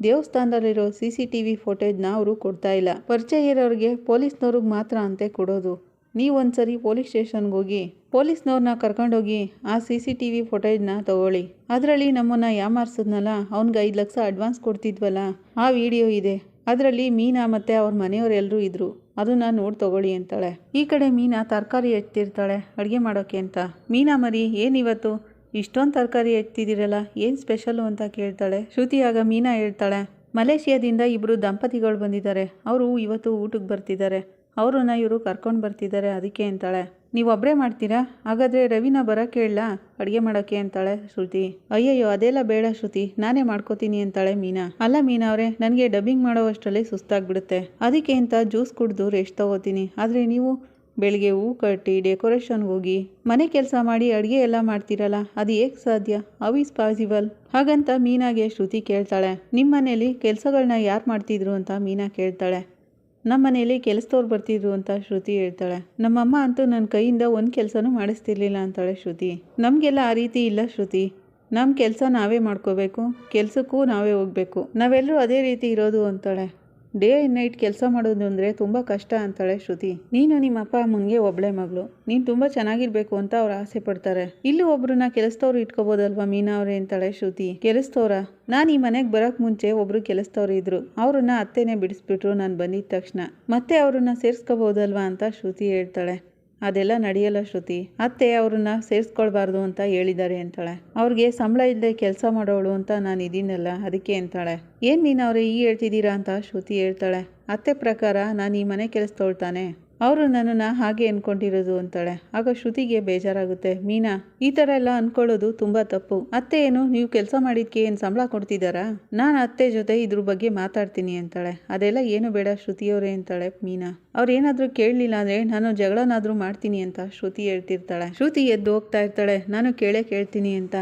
S1: ದೇವಸ್ಥಾನದಲ್ಲಿರೋ ಸಿ ಸಿ ಟಿ ವಿ ಫೋಟೇಜ್ನ ಅವರು ಕೊಡ್ತಾ ಇಲ್ಲ. ಪರಿಚಯ ಇರೋರಿಗೆ ಪೊಲೀಸ್ನವ್ರಿಗೆ ಮಾತ್ರ ಅಂತೆ ಕೊಡೋದು. ನೀವೊಂದ್ಸರಿ ಪೊಲೀಸ್ ಸ್ಟೇಷನ್ಗೆ ಹೋಗಿ ಪೊಲೀಸ್ನವ್ರನ್ನ ಕರ್ಕೊಂಡೋಗಿ ಆ ಸಿ ಸಿ ಟಿ ವಿ ಫೋಟೇಜ್ನ ತಗೊಳ್ಳಿ. ಅದರಲ್ಲಿ ನಮ್ಮನ್ನು ಯಾಮಾರಿಸಿದ್ನಲ್ಲ, ಅವ್ನಿಗೆ ಐದು ಲಕ್ಷ ಅಡ್ವಾನ್ಸ್ ಕೊಡ್ತಿದ್ವಲ್ಲ, ಆ ವಿಡಿಯೋ ಇದೆ. ಅದರಲ್ಲಿ ಮೀನಾ ಮತ್ತು ಅವ್ರ ಮನೆಯವರೆಲ್ಲರೂ ಇದ್ರು. ಅದನ್ನ ನೋಡಿ ತಗೊಳ್ಳಿ ಅಂತಾಳೆ. ಈ ಕಡೆ ಮೀನಾ ತರಕಾರಿ ಎತ್ತಿರ್ತಾಳೆ. ಅಡುಗೆ ಮಾಡೋಕ್ಕೆ ಅಂತ. ಮೀನಾ ಮರಿ ಏನಿವತ್ತು ಇಷ್ಟೊಂದು ತರಕಾರಿ ಎತ್ತಿದ್ದೀರಲ್ಲ ಏನು ಸ್ಪೆಷಲು ಅಂತ ಕೇಳ್ತಾಳೆ. ಶ್ರುತಿಯಾಗ ಮೀನಾ ಹೇಳ್ತಾಳೆ, ಮಲೇಷಿಯಾದಿಂದ ಇಬ್ಬರು ದಂಪತಿಗಳು ಬಂದಿದ್ದಾರೆ. ಅವರು ಇವತ್ತು ಊಟಕ್ಕೆ ಬರ್ತಿದ್ದಾರೆ. ಅವ್ರನ್ನ ಇವರು ಕರ್ಕೊಂಡು ಬರ್ತಿದ್ದಾರೆ ಅದಕ್ಕೆ ಅಂತಾಳೆ. ನೀವು ಒಬ್ಬರೇ ಮಾಡ್ತೀರಾ? ಹಾಗಾದರೆ ರವಿನ ಬರೋಕ್ಕೆ ಹೇಳ ಅಡುಗೆ ಮಾಡೋಕ್ಕೆ? ಅಂತಾಳೆ ಶ್ರುತಿ. ಅಯ್ಯಯ್ಯೋ, ಅದೆಲ್ಲ ಬೇಡ ಶ್ರುತಿ, ನಾನೇ ಮಾಡ್ಕೋತೀನಿ, ಅಂತಾಳೆ ಮೀನಾ. ಅಲ್ಲ ಮೀನಾ ಅವರೇ, ನನಗೆ ಡಬ್ಬಿಂಗ್ ಮಾಡೋವಷ್ಟರಲ್ಲಿ ಸುಸ್ತಾಗ್ಬಿಡುತ್ತೆ. ಅದಕ್ಕೆ ಅಂತ ಜ್ಯೂಸ್ ಕುಡಿದು ರೆಸ್ಟ್ ತಗೋತೀನಿ. ಆದರೆ ನೀವು ಬೆಳಿಗ್ಗೆ ಹೂ ಕಟ್ಟಿ ಡೆಕೋರೇಷನ್ಗೆ ಹೋಗಿ, ಮನೆ ಕೆಲಸ ಮಾಡಿ ಅಡುಗೆ ಎಲ್ಲ ಮಾಡ್ತೀರಲ್ಲ, ಅದು ಹೇಗೆ ಸಾಧ್ಯ? ಹೌ ಇಸ್ ಪಾಸಿಬಲ್ ಹಾಗಂತ ಮೀನಾಗೆ ಶ್ರುತಿ ಕೇಳ್ತಾಳೆ. ನಿಮ್ಮ ಮನೇಲಿ ಕೆಲಸಗಳನ್ನ ಯಾರು ಮಾಡ್ತಿದ್ರು? ಅಂತ ಮೀನಾ ಕೇಳ್ತಾಳೆ. ನಮ್ಮ ಮನೇಲಿ ಕೆಲಸದವ್ರು ಬರ್ತಿದ್ರು ಅಂತ ಶ್ರುತಿ ಹೇಳ್ತಾಳೆ. ನಮ್ಮಮ್ಮ ಅಂತೂ ನನ್ನ ಕೈಯಿಂದ ಒಂದು ಕೆಲಸನೂ ಮಾಡಿಸ್ತಿರ್ಲಿಲ್ಲ ಅಂತಾಳೆ ಶ್ರುತಿ. ನಮಗೆಲ್ಲ ಆ ರೀತಿ ಇಲ್ಲ ಶ್ರುತಿ. ನಮ್ಮ ಕೆಲಸ ನಾವೇ ಮಾಡ್ಕೋಬೇಕು, ಕೆಲಸಕ್ಕೂ ನಾವೇ ಹೋಗಬೇಕು. ನಾವೆಲ್ಲರೂ ಅದೇ ರೀತಿ ಇರೋದು ಅಂತಾಳೆ. ಡೇ ಆ್ಯಂಡ್ ನೈಟ್ ಕೆಲಸ ಮಾಡೋದು ಅಂದರೆ ತುಂಬ ಕಷ್ಟ ಅಂತಾಳೆ ಶ್ರುತಿ. ನೀನು ನಿಮ್ಮ ಅಪ್ಪ ಅಮ್ಮನಿಗೆ ಒಬ್ಬಳೆ ಮಗಳು. ನೀನು ತುಂಬ ಚೆನ್ನಾಗಿರ್ಬೇಕು ಅಂತ ಅವ್ರು ಆಸೆ ಪಡ್ತಾರೆ. ಇಲ್ಲಿ ಒಬ್ರನ್ನ ಕೆಲಸದವ್ರು ಇಟ್ಕೋಬೋದಲ್ವಾ ಮೀನಾ ಅವರೇ ಅಂತಾಳೆ ಶ್ರುತಿ. ಕೆಲಸದವ್ರ? ನಾನು ಈ ಮನೆಗೆ ಬರೋಕ್ಕೆ ಮುಂಚೆ ಒಬ್ರು ಕೆಲಸದವ್ರು ಇದ್ರು. ಅವ್ರನ್ನ ಅತ್ತೆನೇ ಬಿಡಿಸ್ಬಿಟ್ರು ನಾನು ಬಂದಿದ ತಕ್ಷಣ. ಮತ್ತೆ ಅವ್ರನ್ನ ಸೇರಿಸ್ಕೋಬೋದಲ್ವಾ ಅಂತ ಶ್ರುತಿ ಹೇಳ್ತಾಳೆ. ಅದೆಲ್ಲ ನಡೆಯಲ್ಲ ಶ್ರುತಿ. ಅತ್ತೆ ಅವ್ರನ್ನ ಸೇರಿಸ್ಕೊಳ್ಬಾರ್ದು ಅಂತ ಹೇಳಿದ್ದಾರೆ ಅಂತಾಳೆ. ಅವ್ರಿಗೆ ಸಂಬಳ ಇಲ್ಲದೆ ಕೆಲಸ ಮಾಡೋಳು ಅಂತ ನಾನು ಇದೀನಲ್ಲ ಅದಕ್ಕೆ ಅಂತಾಳೆ. ಏನು ನೀನು ಅವರೇ ಈ ಹೇಳ್ತಿದ್ದೀರಾ ಅಂತ ಶ್ರುತಿ ಹೇಳ್ತಾಳೆ. ಅತ್ತೆ ಪ್ರಕಾರ ನಾನು ಈ ಮನೆ ಕೆಲಸ ತೊಳ್ತಾನೆ ಅವರು ನನ್ನನ್ನು ಹಾಗೆ ಅಂದ್ಕೊಂಡಿರೋದು ಅಂತಾಳೆ. ಆಗ ಶ್ರುತಿಗೆ ಬೇಜಾರಾಗುತ್ತೆ. ಮೀನಾ, ಈ ಥರ ಎಲ್ಲ ಅಂದ್ಕೊಳ್ಳೋದು ತುಂಬ ತಪ್ಪು. ಅತ್ತೆ ಏನು, ನೀವು ಕೆಲಸ ಮಾಡಿದ್ಕೆ ಏನು ಸಂಬಳ ಕೊಡ್ತಿದ್ದಾರಾ ನಾನು ಅತ್ತೆ ಜೊತೆ ಇದ್ರ ಬಗ್ಗೆ ಮಾತಾಡ್ತೀನಿ ಅಂತಾಳೆ. ಅದೆಲ್ಲ ಏನು ಬೇಡ ಶ್ರುತಿಯವರೇ ಅಂತಾಳೆ ಮೀನಾ. ಅವ್ರು ಏನಾದರೂ ಕೇಳಲಿಲ್ಲ ಅಂದರೆ ನಾನು ಜಗಳನಾದರೂ ಮಾಡ್ತೀನಿ ಅಂತ ಶ್ರುತಿ ಹೇಳ್ತಿರ್ತಾಳೆ. ಶ್ರುತಿ ಎದ್ದು ಹೋಗ್ತಾ ಇರ್ತಾಳೆ. ನಾನು ಕೇಳೇ ಕೇಳ್ತೀನಿ ಅಂತ.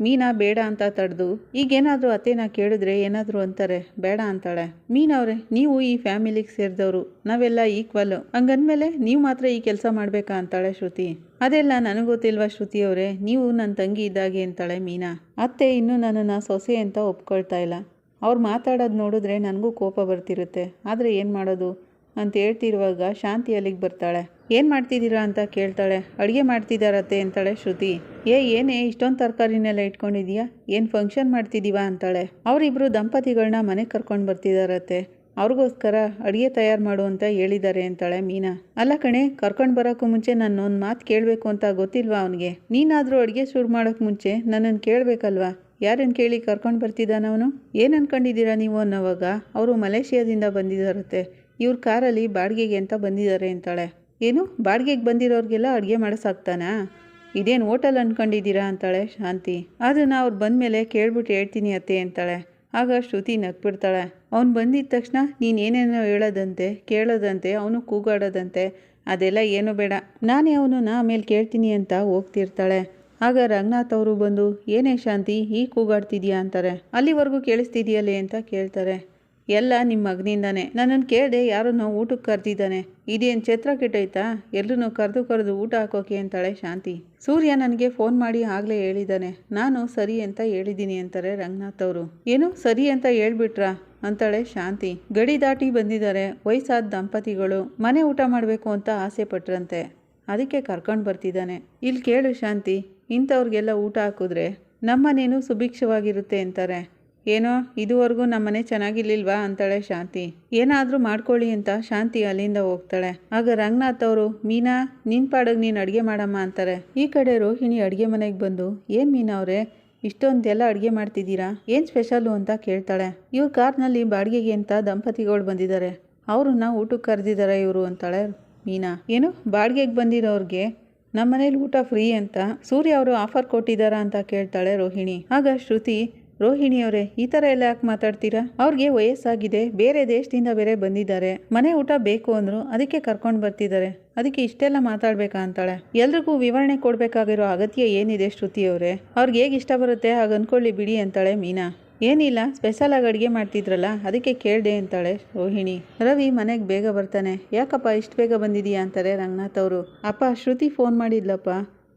S1: ಮೀನಾ ಬೇಡ ಅಂತ ತಡೆದು, ಈಗೇನಾದರೂ ಅತ್ತೆನ ಕೇಳಿದ್ರೆ ಏನಾದರೂ ಅಂತಾರೆ, ಬೇಡ ಅಂತಾಳೆ. ಮೀನವ್ರೆ ನೀವು ಈ ಫ್ಯಾಮಿಲಿಗೆ ಸೇರಿದವರು, ನಾವೆಲ್ಲ ಈಕ್ವಲ್. ಹಂಗಂದ್ಮೇಲೆ ನೀವು ಮಾತ್ರ ಈ ಕೆಲಸ ಮಾಡಬೇಕಾ ಅಂತಾಳೆ ಶ್ರುತಿ. ಅದೆಲ್ಲ ನನಗೆ ಗೊತ್ತಿಲ್ವಾ ಶ್ರುತಿ ಅವರೇ, ನೀವು ನನ್ನ ತಂಗಿ ಇದ್ದಾಗೆ ಅಂತಾಳೆ ಮೀನಾ. ಅತ್ತೆ ಇನ್ನೂ ನನ್ನನ್ನು ಸೊಸೆ ಅಂತ ಒಪ್ಕೊಳ್ತಾ ಇಲ್ಲ. ಅವ್ರು ಮಾತಾಡೋದು ನೋಡಿದ್ರೆ ನನಗೂ ಕೋಪ ಬರ್ತಿರುತ್ತೆ. ಆದರೆ ಏನು ಮಾಡೋದು? ಅಂತ ಹೇಳ್ತಿರುವಾಗ ಶಾಂತಿ ಅಲ್ಲಿಗೆ ಬರ್ತಾಳೆ. ಏನು ಮಾಡ್ತಿದ್ದೀರಾ ಅಂತ ಕೇಳ್ತಾಳೆ. ಅಡುಗೆ ಮಾಡ್ತಿದ್ದಾರತ್ತೆ ಅಂತಾಳೆ ಶ್ರುತಿ. ಏ, ಏನೇ, ಇಷ್ಟೊಂದು ತರಕಾರಿನೆಲ್ಲ ಇಟ್ಕೊಂಡಿದ್ಯಾ ಏನು ಫಂಕ್ಷನ್ ಮಾಡ್ತಿದ್ದೀವಾ ಅಂತಾಳೆ. ಅವರಿಬ್ಬರು ದಂಪತಿಗಳನ್ನ ಮನೆಗೆ ಕರ್ಕೊಂಡು ಬರ್ತಿದ್ದಾರತ್ತೆ ಅವ್ರಿಗೋಸ್ಕರ ಅಡುಗೆ ತಯಾರು ಮಾಡು ಅಂತ ಹೇಳಿದ್ದಾರೆ ಅಂತಾಳೆ ಮೀನಾ. ಅಲ್ಲ ಕಣೆ, ಕರ್ಕೊಂಡು ಬರೋಕ್ಕೂ ಮುಂಚೆ ನಾನು ಒಂದು ಮಾತು ಕೇಳಬೇಕು ಅಂತ ಗೊತ್ತಿಲ್ವಾ ಅವನಿಗೆ? ನೀನಾದರೂ ಅಡುಗೆ ಶುರು ಮಾಡೋಕ್ಕೆ ಮುಂಚೆ ನನ್ನನ್ನು ಕೇಳಬೇಕಲ್ವಾ? ಯಾರನ್ನು ಕೇಳಿ ಕರ್ಕೊಂಡು ಬರ್ತಿದ್ದಾನವನು ಏನು ಅನ್ಕೊಂಡಿದ್ದೀರಾ ನೀವು ಅನ್ನೋವಾಗ, ಅವರು ಮಲೇಷಿಯಾದಿಂದ ಬಂದಿದ್ದಾರತ್ತೆ ಇವ್ರ ಕಾರಲ್ಲಿ ಬಾಡಿಗೆಗೆ ಅಂತ ಬಂದಿದ್ದಾರೆ ಅಂತಾಳೆ. ಏನು? ಬಾಡಿಗೆಗೆ ಬಂದಿರೋರಿಗೆಲ್ಲ ಅಡುಗೆ ಮಾಡಿಸಾಕ್ತಾನಾ ಇದೇನು ಹೋಟೆಲ್ ಅಂದ್ಕೊಂಡಿದ್ದೀರಾ ಅಂತಾಳೆ ಶಾಂತಿ. ಅದನ್ನು ಅವ್ರು ಬಂದಮೇಲೆ ಕೇಳ್ಬಿಟ್ಟು ಹೇಳ್ತೀನಿ ಅತ್ತೆ ಅಂತಾಳೆ. ಆಗ ಶ್ರುತಿ ನಗ್ಬಿಡ್ತಾಳೆ. ಅವ್ನು ಬಂದಿದ್ದ ತಕ್ಷಣ ನೀನು ಏನೇನೋ ಹೇಳೋದಂತೆ, ಕೇಳೋದಂತೆ, ಅವನು ಕೂಗಾಡೋದಂತೆ, ಅದೆಲ್ಲ ಏನೂ ಬೇಡ. ನಾನೇ ಅವನನ್ನ ಆಮೇಲೆ ಕೇಳ್ತೀನಿ ಅಂತ ಹೋಗ್ತಿರ್ತಾಳೆ. ಆಗ ರಂಗನಾಥ್ ಅವರು ಬಂದು, ಏನೇ ಶಾಂತಿ ಈ ಕೂಗಾಡ್ತಿದ್ಯಾ? ಅಂತಾರೆ. ಅಲ್ಲಿವರೆಗೂ ಕೇಳಿಸ್ತಿದ್ಯಲ್ಲೇ? ಅಂತ ಕೇಳ್ತಾರೆ. ಎಲ್ಲ ನಿಮ್ಮ ಮಗನಿಂದಾನೆ ನನ್ನನ್ನು ಕೇಳಿದೆ ಯಾರನ್ನೋ ಊಟಕ್ಕೆ ಕರೆದಿದ್ದಾನೆ. ಇದೇನು ಛತ್ರ ಕೆಟ್ಟೈತಾ ಎಲ್ಲರೂ ಕರೆದು ಕರೆದು ಊಟ ಹಾಕೋಕೆ ಅಂತಾಳೆ ಶಾಂತಿ. ಸೂರ್ಯ ನನಗೆ ಫೋನ್ ಮಾಡಿ ಆಗಲೇ ಹೇಳಿದ್ದಾನೆ ನಾನು ಸರಿ ಅಂತ ಹೇಳಿದ್ದೀನಿ ಅಂತಾರೆ ರಂಗನಾಥ್ ಅವರು. ಏನು ಸರಿ ಅಂತ ಹೇಳ್ಬಿಟ್ರಾ? ಅಂತಾಳೆ ಶಾಂತಿ. ಗಡಿ ದಾಟಿ ಬಂದಿದ್ದಾರೆ. ವಯಸ್ಸಾದ ದಂಪತಿಗಳು. ಮನೆ ಊಟ ಮಾಡಬೇಕು ಅಂತ ಆಸೆ ಪಟ್ರಂತೆ. ಅದಕ್ಕೆ ಕರ್ಕೊಂಡು ಬರ್ತಿದ್ದಾನೆ. ಇಲ್ಲಿ ಕೇಳು ಶಾಂತಿ, ಇಂಥವ್ರಿಗೆಲ್ಲ ಊಟ ಹಾಕಿದ್ರೆ ನಮ್ಮನೇನು ಸುಭಿಕ್ಷವಾಗಿರುತ್ತೆ ಅಂತಾರೆ. ಏನೋ, ಇದುವರೆಗೂ ನಮ್ಮನೆ ಚೆನ್ನಾಗಿರ್ಲಿಲ್ವಾ? ಅಂತಾಳೆ ಶಾಂತಿ. ಏನಾದರೂ ಮಾಡ್ಕೊಳ್ಳಿ ಅಂತ ಶಾಂತಿ ಅಲ್ಲಿಂದ ಹೋಗ್ತಾಳೆ. ಆಗ ರಂಗನಾಥ್ ಅವರು, ಮೀನಾ, ನಿನ್ ಪಾಡಗ್ ನೀನು ಅಡುಗೆ ಮಾಡಮ್ಮ ಅಂತಾರೆ. ಈ ಕಡೆ ರೋಹಿಣಿ ಅಡುಗೆ ಮನೆಗೆ ಬಂದು, ಏನು ಮೀನಾ ಅವರೇ, ಇಷ್ಟೊಂದೆಲ್ಲ ಅಡುಗೆ ಮಾಡ್ತಿದ್ದೀರಾ? ಏನು ಸ್ಪೆಷಲ್ಲು ಅಂತ ಕೇಳ್ತಾಳೆ. ಇವ್ರ ಕಾರ್ನಲ್ಲಿ ಬಾಡಿಗೆಗೆ ಅಂತ ದಂಪತಿಗಳು ಬಂದಿದ್ದಾರೆ ಅವ್ರನ್ನ ಊಟಕ್ಕೆ ಕರೆದಿದ್ದಾರೆ ಇವರು ಅಂತಾಳೆ ಮೀನಾ. ಏನು, ಬಾಡಿಗೆಗೆ ಬಂದಿರೋರಿಗೆ ನಮ್ಮನೇಲಿ ಊಟ ಫ್ರೀ ಅಂತ, ಸೂರ್ಯ ಅವರು ಆಫರ್ ಕೊಟ್ಟಿದ್ದಾರಾ ಅಂತ ಕೇಳ್ತಾಳೆ ರೋಹಿಣಿ. ಆಗ ಶ್ರುತಿ ರೋಹಿಣಿಯವರೇ, ಈ ಥರ ಎಲ್ಲ ಯಾಕೆ ಮಾತಾಡ್ತೀರಾ? ಅವ್ರಿಗೆ ವಯಸ್ಸಾಗಿದೆ, ಬೇರೆ ದೇಶದಿಂದ ಬೇರೆ ಬಂದಿದ್ದಾರೆ. ಮನೆ ಊಟ ಬೇಕು ಅಂದ್ರು ಅದಕ್ಕೆ ಕರ್ಕೊಂಡು ಬರ್ತಿದ್ದಾರೆ. ಅದಕ್ಕೆ ಇಷ್ಟೆಲ್ಲ ಮಾತಾಡ್ಬೇಕಾ ಅಂತಾಳೆ. ಎಲ್ರಿಗೂ ವಿವರಣೆ ಕೊಡಬೇಕಾಗಿರೋ ಅಗತ್ಯ ಏನಿದೆ ಶ್ರುತಿ ಅವರೇ ಅವ್ರಿಗೆ ಹೇಗೆ ಇಷ್ಟ ಬರುತ್ತೆ ಹಾಗೆ ಅಂದ್ಕೊಳ್ಳಿ ಬಿಡಿ ಅಂತಾಳೆ ಮೀನಾ. ಏನಿಲ್ಲ ಸ್ಪೆಷಲ್ ಆಗಿ ಅಡುಗೆ ಮಾಡ್ತಿದ್ರಲ್ಲ, ಅದಕ್ಕೆ ಕೇಳಿದೆ ಅಂತಾಳೆ ರೋಹಿಣಿ. ರವಿ ಮನೆಗೆ ಬೇಗ ಬರ್ತಾನೆ. ಯಾಕಪ್ಪ ಇಷ್ಟು ಬೇಗ ಬಂದಿದೀಯಾ ಅಂತಾರೆ ರಂಗನಾಥ್ ಅವರು. ಅಪ್ಪ, ಶ್ರುತಿ ಫೋನ್ ಮಾಡಿದ್ಲಪ್ಪ.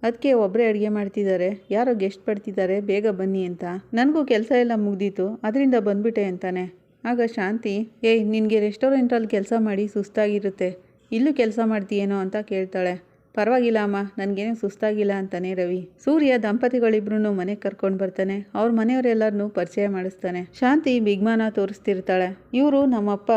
S1: ಅದಕ್ಕೆ ಒಬ್ಬರೇ ಅಡುಗೆ ಮಾಡ್ತಿದ್ದಾರೆ ಯಾರೋ ಗೆಸ್ಟ್ ಪಡ್ತಿದ್ದಾರೆ ಬೇಗ ಬನ್ನಿ ಅಂತ. ನನಗೂ ಕೆಲಸ ಎಲ್ಲ ಮುಗ್ದಿತ್ತು. ಅದರಿಂದ ಬಂದ್ಬಿಟ್ಟೆ ಅಂತಾನೆ. ಆಗ ಶಾಂತಿ, ಏಯ್, ನಿನಗೆ ರೆಸ್ಟೋರೆಂಟಲ್ಲಿ ಕೆಲಸ ಮಾಡಿ ಸುಸ್ತಾಗಿರುತ್ತೆ. ಇಲ್ಲೂ ಕೆಲಸ ಮಾಡ್ತೀಯೇನೋ ಅಂತ ಕೇಳ್ತಾಳೆ. ಪರವಾಗಿಲ್ಲ ಅಮ್ಮ, ನನಗೇನು ಸುಸ್ತಾಗಿಲ್ಲ ಅಂತಾನೆ ರವಿ. ಸೂರ್ಯ ದಂಪತಿಗಳಿಬ್ರು ಮನೆಗೆ ಕರ್ಕೊಂಡು ಬರ್ತಾನೆ. ಅವ್ರ ಮನೆಯವರೆಲ್ಲರನ್ನೂ ಪರಿಚಯ ಮಾಡಿಸ್ತಾನೆ. ಶಾಂತಿ, ಬಿಗ್ಮಾನ ತೋರಿಸ್ತಿರ್ತಾಳೆ. ಇವರು ನಮ್ಮಪ್ಪ.